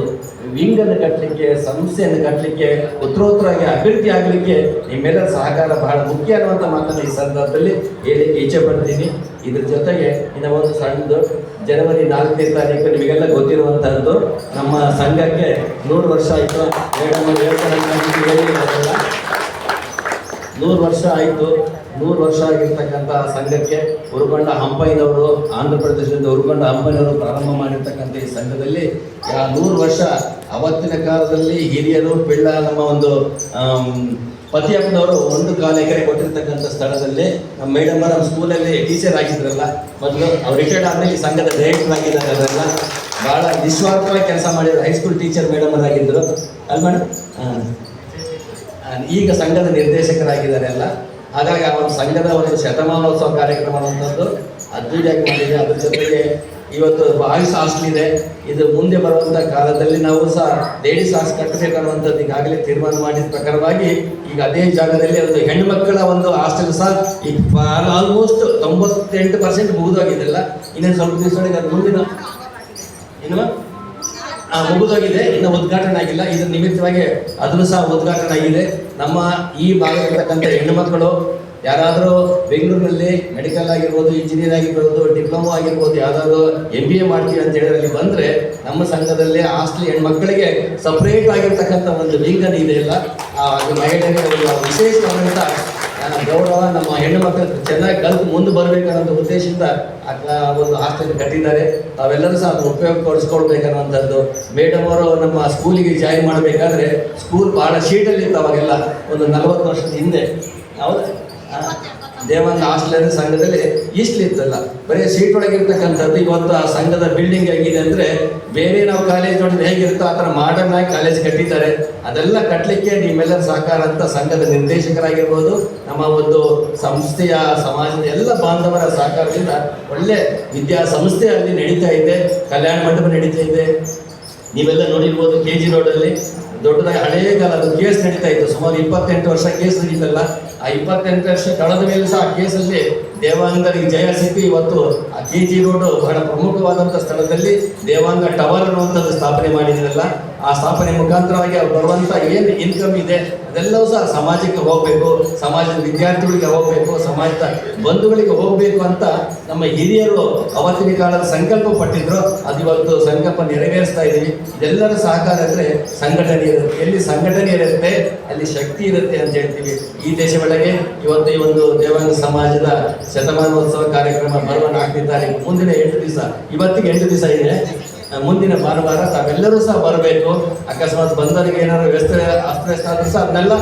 ವಿಂಗನ್ನು ಕಟ್ಟಲಿಕ್ಕೆ ಸಂಸ್ಥೆಯನ್ನು ಕಟ್ಟಲಿಕ್ಕೆ ಉತ್ತರೋತ್ತರವಾಗಿ ಅಭಿವೃದ್ಧಿ ಆಗಲಿಕ್ಕೆ ನಿಮ್ಮೆಲ್ಲರ ಸಹಕಾರ ಬಹಳ ಮುಖ್ಯ ಅನ್ನುವಂಥ ಮಾತನ್ನು ಈ ಸಂದರ್ಭದಲ್ಲಿ ಹೇಳಲಿಕ್ಕೆ ಇಚ್ಛೆ ಪಡ್ತೀನಿ. ಇದ್ರ ಜೊತೆಗೆ ಇನ್ನು ಒಂದು ಸಣ್ಣದು ಜನವರಿ ನಾಲ್ಕನೇ ತಾರೀಕು ನಿಮಗೆಲ್ಲ ಗೊತ್ತಿರುವಂತಹದ್ದು ನಮ್ಮ ಸಂಘಕ್ಕೆ ನೂರು ವರ್ಷ ಆಯಿತು. ನೂರು ವರ್ಷ ಆಯಿತು ನೂರು ವರ್ಷ ಆಗಿರ್ತಕ್ಕಂಥ ಸಂಘಕ್ಕೆ ಉರುಗೊಂಡ ಹಂಪೈನವರು ಆಂಧ್ರ ಪ್ರದೇಶದಿಂದ ಉರುಗೊಂಡ ಹಂಪೈನವರು ಪ್ರಾರಂಭ ಮಾಡಿರ್ತಕ್ಕಂಥ ಈ ಸಂಘದಲ್ಲಿ ನೂರು ವರ್ಷ ಅವತ್ತಿನ ಕಾಲದಲ್ಲಿ ಹಿರಿಯರು, ಪಿಳ್ಳ, ನಮ್ಮ ಒಂದು ಪತಿಯಪ್ಪನವರು ಒಂದು ಕಾಲು ಎಕರೆ ಕೊಟ್ಟಿರ್ತಕ್ಕಂಥ ಸ್ಥಳದಲ್ಲಿ ನಮ್ಮ ಮೇಡಮ್ ನಮ್ಮ ಸ್ಕೂಲಲ್ಲಿ ಟೀಚರ್ ಆಗಿದ್ರಲ್ಲ, ಮೊದಲು ಅವ್ರು ರಿಟೈರ್ಡ್ ಆದಮೇಲೆ ಈ ಸಂಘದ ಡೈರೆಕ್ಟರ್ ಆಗಿದ್ದಾರೆ. ಅವರೆಲ್ಲ ಭಾಳ ನಿಸ್ವಾರ್ಥವಾಗಿ ಕೆಲಸ ಮಾಡಿದ್ರು. ಹೈಸ್ಕೂಲ್ ಟೀಚರ್ ಮೇಡಮ್ ಅಲ್ಲ ಮೇಡಮ್? ಈಗ ಸಂಘದ ನಿರ್ದೇಶಕರಾಗಿದ್ದಾರೆ ಅಲ್ಲ. ಹಾಗಾಗಿ ಆ ಒಂದು ಸಂಘದ ಒಂದು ಶತಮಾನೋತ್ಸವ ಕಾರ್ಯಕ್ರಮ ಅನ್ನೋದು ಅದ್ದೂರಿಯಾಗಿ ಮಾಡಿದೆ. ಅದ್ರ ಜೊತೆಗೆ ಇವತ್ತು ಬಾಯ್ಸ್ ಹಾಸ್ಟೆಲ್ ಇದೆ. ಇದು ಮುಂದೆ ಬರುವಂಥ ಕಾಲದಲ್ಲಿ ನಾವು ಸಹ ಲೇಡೀಸ್ ಹಾಸ್ಟೆಲ್ ಕಟ್ಟಬೇಕು ಅನ್ನುವಂಥದ್ದು ಈಗಾಗಲೇ ತೀರ್ಮಾನ ಮಾಡಿದ ಪ್ರಕಾರವಾಗಿ ಈಗ ಅದೇ ಜಾಗದಲ್ಲಿ ಒಂದು ಹೆಣ್ಮಕ್ಕಳ ಒಂದು ಹಾಸ್ಟೆಲ್ ಸಹ ಈಗ ಆಲ್ಮೋಸ್ಟ್ ತೊಂಬತ್ತೆಂಟು ಪರ್ಸೆಂಟ್ ಮುಗಿದೋಗಿದೆಲ್ಲ. ಇನ್ನೊಂದು ಸ್ವಲ್ಪ ದಿವಸಗಳಿಗೆ ಅದು ಮುಂದಿನ ಏನು? ಮುಗಿದೋಗಿದೆ. ಇನ್ನು ಉದ್ಘಾಟನೆ ಆಗಿಲ್ಲ. ಇದ್ರ ನಿಮಿತ್ತವಾಗಿ ಅದನ್ನು ಸಹ ಉದ್ಘಾಟನೆ ಆಗಿದೆ. ನಮ್ಮ ಈ ಭಾಗದಲ್ಲಿರ್ತಕ್ಕಂಥ ಹೆಣ್ಣುಮಕ್ಕಳು ಯಾರಾದರೂ ಬೆಂಗಳೂರಿನಲ್ಲಿ ಮೆಡಿಕಲ್ ಆಗಿರ್ಬೋದು ಇಂಜಿನಿಯರ್ ಆಗಿರ್ಬೋದು ಡಿಪ್ಲೊಮಾ ಆಗಿರ್ಬೋದು ಯಾರಾದರೂ ಎಂ ಬಿ ಎ ಮಾಡ್ತೀವಿ ಅಂತ ಹೇಳಿ ಅಲ್ಲಿ ಬಂದರೆ ನಮ್ಮ ಸಂಘದಲ್ಲಿ ಹಾಸ್ಟೆಲ್ ಹೆಣ್ಮಕ್ಕಳಿಗೆ ಸಪ್ರೇಟ್ ಆಗಿರ್ತಕ್ಕಂಥ ಒಂದು ಲಿಂಗನ ಇದೆ ಇಲ್ಲ. ಅದು ಮಹಿಳೆಯರಿಗೆ ಒಂದು ವಿಶೇಷವಾದಂಥ ಗೌರವ, ನಮ್ಮ ಹೆಣ್ಣು ಮಕ್ಕಳು ಚೆನ್ನಾಗಿ ಕಲಿತು ಮುಂದೆ ಬರಬೇಕನ್ನೋ ಉದ್ದೇಶದಿಂದ ಒಂದು ಹಾಸ್ಟೆಲ್ ಕಟ್ಟಿದ್ದಾರೆ. ತಾವೆಲ್ಲರೂ ಸಹ ಅದನ್ನು ಉಪಯೋಗ ಪಡಿಸ್ಕೊಳ್ಬೇಕನ್ನುವಂಥದ್ದು ಮೇಡಮ್ ಅವರು ನಮ್ಮ ಸ್ಕೂಲಿಗೆ ಜಾಯಿನ್ ಮಾಡಬೇಕಾದ್ರೆ ಸ್ಕೂಲ್ ಭಾಳ ಶೀಟಲ್ಲಿ ಇತ್ತು ಅವಾಗೆಲ್ಲ, ಒಂದು ನಲವತ್ತು ವರ್ಷದ ಹಿಂದೆ. ಹೌದಾ? ಆ, ದೇವಾಂಗ ಹಾಸ್ಟೆಲ್ ಸಂಘದಲ್ಲಿ ಇಷ್ಟು ಇತ್ತಲ್ಲ. ಬರೀ ಸೀಟ್ ಒಳಗಿರ್ತಕ್ಕಂಥದ್ದು ಇವತ್ತು ಆ ಸಂಘದ ಬಿಲ್ಡಿಂಗ್ ಹೇಗಿದೆ ಅಂದ್ರೆ ಬೇರೆ ನಾವು ಕಾಲೇಜ್ ನೋಡಿದ್ರೆ ಹೇಗಿರುತ್ತೋ ಆ ಥರ ಮಾಡರ್ನ್ ಆಗಿ ಕಾಲೇಜ್ ಕಟ್ಟಿದ್ದಾರೆ. ಅದೆಲ್ಲ ಕಟ್ಟಲಿಕ್ಕೆ ನಿಮ್ಮೆಲ್ಲರ ಸಹಕಾರ ಅಂತ ಸಂಘದ ನಿರ್ದೇಶಕರಾಗಿರ್ಬೋದು ನಮ್ಮ ಒಂದು ಸಂಸ್ಥೆಯ ಸಮಾಜದ ಎಲ್ಲ ಬಾಂಧವರ ಸಹಕಾರದಿಂದ ಒಳ್ಳೆ ವಿದ್ಯಾ ಸಂಸ್ಥೆ ಅಲ್ಲಿ ನಡೀತಾ ಇದೆ ಕಲ್ಯಾಣ ಮಂಟಪ ನಡೀತಾ ಇದೆ. ನೀವೆಲ್ಲ ನೋಡಿರ್ಬೋದು ಕೆ ಜಿ ರೋಡಲ್ಲಿ ದೊಡ್ಡದಾಗಿ ಹಳೆಯ ಕಾಲದ ಕೇಸ್ ನಡೀತಾ ಇತ್ತು. ಸುಮಾರು ಇಪ್ಪತ್ತೆಂಟು ವರ್ಷ ಕೇಸ್ ನಡೀತಲ್ಲ. ಆ ಇಪ್ಪತ್ತೆಂಟು ವರ್ಷ ಕಳೆದ ಮೇಲೆ ಸಹ ಆ ಕೇಸಲ್ಲಿ ದೇವಾಂಗರಿಗೆ ಜಯ ಸಿಕ್ಕಿ ಇವತ್ತು ಆ ಕೆ ಜಿ ರೋಡ್ ಬಹಳ ಪ್ರಮುಖವಾದಂಥ ಸ್ಥಳದಲ್ಲಿ ದೇವಾಂಗ ಟವರ್ ಅನ್ನುವಂಥದ್ದು ಸ್ಥಾಪನೆ ಮಾಡಿದ್ರಲ್ಲ. ಆ ಸ್ಥಾಪನೆ ಮುಖಾಂತರವಾಗಿ ಬರುವಂಥ ಏನು ಇನ್ಕಮ್ ಇದೆ, ಅದೆಲ್ಲವೂ ಸಹ ಸಮಾಜಕ್ಕೆ ಹೋಗಬೇಕು, ಸಮಾಜದ ವಿದ್ಯಾರ್ಥಿಗಳಿಗೆ ಹೋಗಬೇಕು, ಸಮಾಜದ ಬಂಧುಗಳಿಗೆ ಹೋಗಬೇಕು ಅಂತ ನಮ್ಮ ಹಿರಿಯರು ಅವತ್ತಿನ ಕಾಲದ ಸಂಕಲ್ಪ ಪಟ್ಟಿದ್ರು. ಅದು ಇವತ್ತು ಸಂಕಲ್ಪ ನೆರವೇರಿಸ್ತಾ ಇದ್ದೀವಿ ಎಲ್ಲರ ಸಹಕಾರ ಅಂದರೆ ಸಂಘಟನೆ ಇರುತ್ತೆ. ಎಲ್ಲಿ ಸಂಘಟನೆ ಇರುತ್ತೆ, ಅಲ್ಲಿ ಶಕ್ತಿ ಇರುತ್ತೆ ಅಂತ ಹೇಳ್ತೀವಿ. ಈ ದೇಶ ಒಳಗೆ ಇವತ್ತು ಈ ಒಂದು ದೇವಾಂಗ ಸಮಾಜದ ಶತಮಾನೋತ್ಸವ ಕಾರ್ಯಕ್ರಮ ಬರುವ ನಾಲ್ಕನೇ ಮುಂದಿನ ಎಂಟು ದಿವಸ, ಇವತ್ತಿಗೆ ಎಂಟು ದಿವಸ ಇದೆ. ಮುಂದಿನ ಭಾನುವಾರ ತಾವೆಲ್ಲರೂ ಸಹ ಬರಬೇಕು. ಅಕಸ್ಮಾತ್ ಬಂದವರಿಗೆ ಏನಾದ್ರು ವ್ಯವಸ್ಥೆ ಅಸ್ತವ್ಯಸ್ತ ಆದ್ರೂ ಸಹ ಅದನ್ನೆಲ್ಲ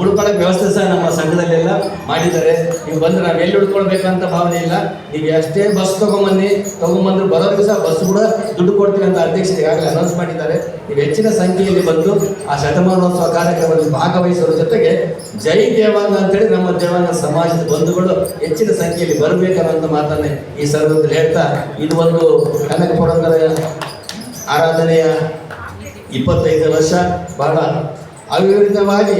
ಉಳ್ಕೊಳ್ಳೋಕೆ ವ್ಯವಸ್ಥೆ ಸಹ ನಮ್ಮ ಸಂಘದಲ್ಲೆಲ್ಲ ಮಾಡಿದ್ದಾರೆ. ನೀವು ಬಂದ್ರೆ ನಾವು ಎಲ್ಲಿ ಉಳ್ಕೊಳ್ಬೇಕಂತ ಭಾವನೆ ಇಲ್ಲ. ನೀವು ಎಷ್ಟೇ ಬಸ್ ತಗೊಂಬನ್ನಿ, ತಗೊಂಬಂದ್ರು ಬರೋರಿಗೂ ಸಹ ಬಸ್ ಕೂಡ ದುಡ್ಡು ಕೊಡ್ತೀವಿ ಅಂತ ಅಧ್ಯಕ್ಷರು ಈಗಾಗಲೇ ಅನೌನ್ಸ್ ಮಾಡಿದ್ದಾರೆ. ನೀವು ಹೆಚ್ಚಿನ ಸಂಖ್ಯೆಯಲ್ಲಿ ಬಂದು ಆ ಶತಮಾನೋತ್ಸವ ಕಾರ್ಯಕ್ರಮದಲ್ಲಿ ಭಾಗವಹಿಸುವ ಜೊತೆಗೆ ಜೈ ದೇವಾಂಗ ಅಂತೇಳಿ ನಮ್ಮ ದೇವಾಂಗ ಸಮಾಜದ ಬಂಧುಗಳು ಹೆಚ್ಚಿನ ಸಂಖ್ಯೆಯಲ್ಲಿ ಬರಬೇಕನ್ನೋ ಮಾತನ್ನೇ ಈ ಸಂದರ್ಭದಲ್ಲಿ ಹೇಳ್ತಾ, ಇದು ಒಂದು ಕನಕ ಪುರಂದರ ಆರಾಧನೆಯ ಇಪ್ಪತ್ತೈದು ವರ್ಷ ಬಹಳ ಅವಿರತವಾಗಿ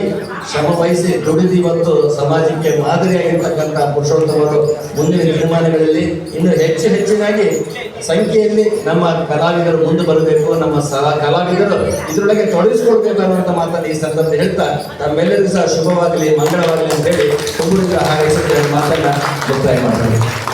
ಶ್ರಮ ವಹಿಸಿ ದುಡಿದು ಇವತ್ತು ಸಮಾಜಕ್ಕೆ ಮಾದರಿಯಾಗಿರ್ತಕ್ಕಂಥ ಪುರುಷೋತ್ತಮರು ಮುಂದಿನ ದಿನಮಾನಗಳಲ್ಲಿ ಇನ್ನು ಹೆಚ್ಚು ಹೆಚ್ಚಿನಾಗಿ ಸಂಖ್ಯೆಯಲ್ಲಿ ನಮ್ಮ ಕಲಾವಿದರು ಮುಂದೆ ಬರಬೇಕು, ನಮ್ಮ ಸ ಕಲಾವಿದರು ಇದರೊಳಗೆ ತೊಡಗಿಸ್ಕೊಳ್ಬೇಕು ಅನ್ನುವಂಥ ಮಾತನ್ನು ಈ ಸಂದರ್ಭದಲ್ಲಿ ಹೇಳ್ತಾ ನಮ್ಮೆಲ್ಲರಿಗೂ ಸಹ ಶುಭವಾಗಲಿ, ಮಂಗಳವಾಗಲಿ ಅಂತ ಹೇಳಿ ಹಾರೈಸುತ್ತೆ ಮಾತನ್ನ ಮುಕ್ತಾಯ ಮಾಡ್ತಾರೆ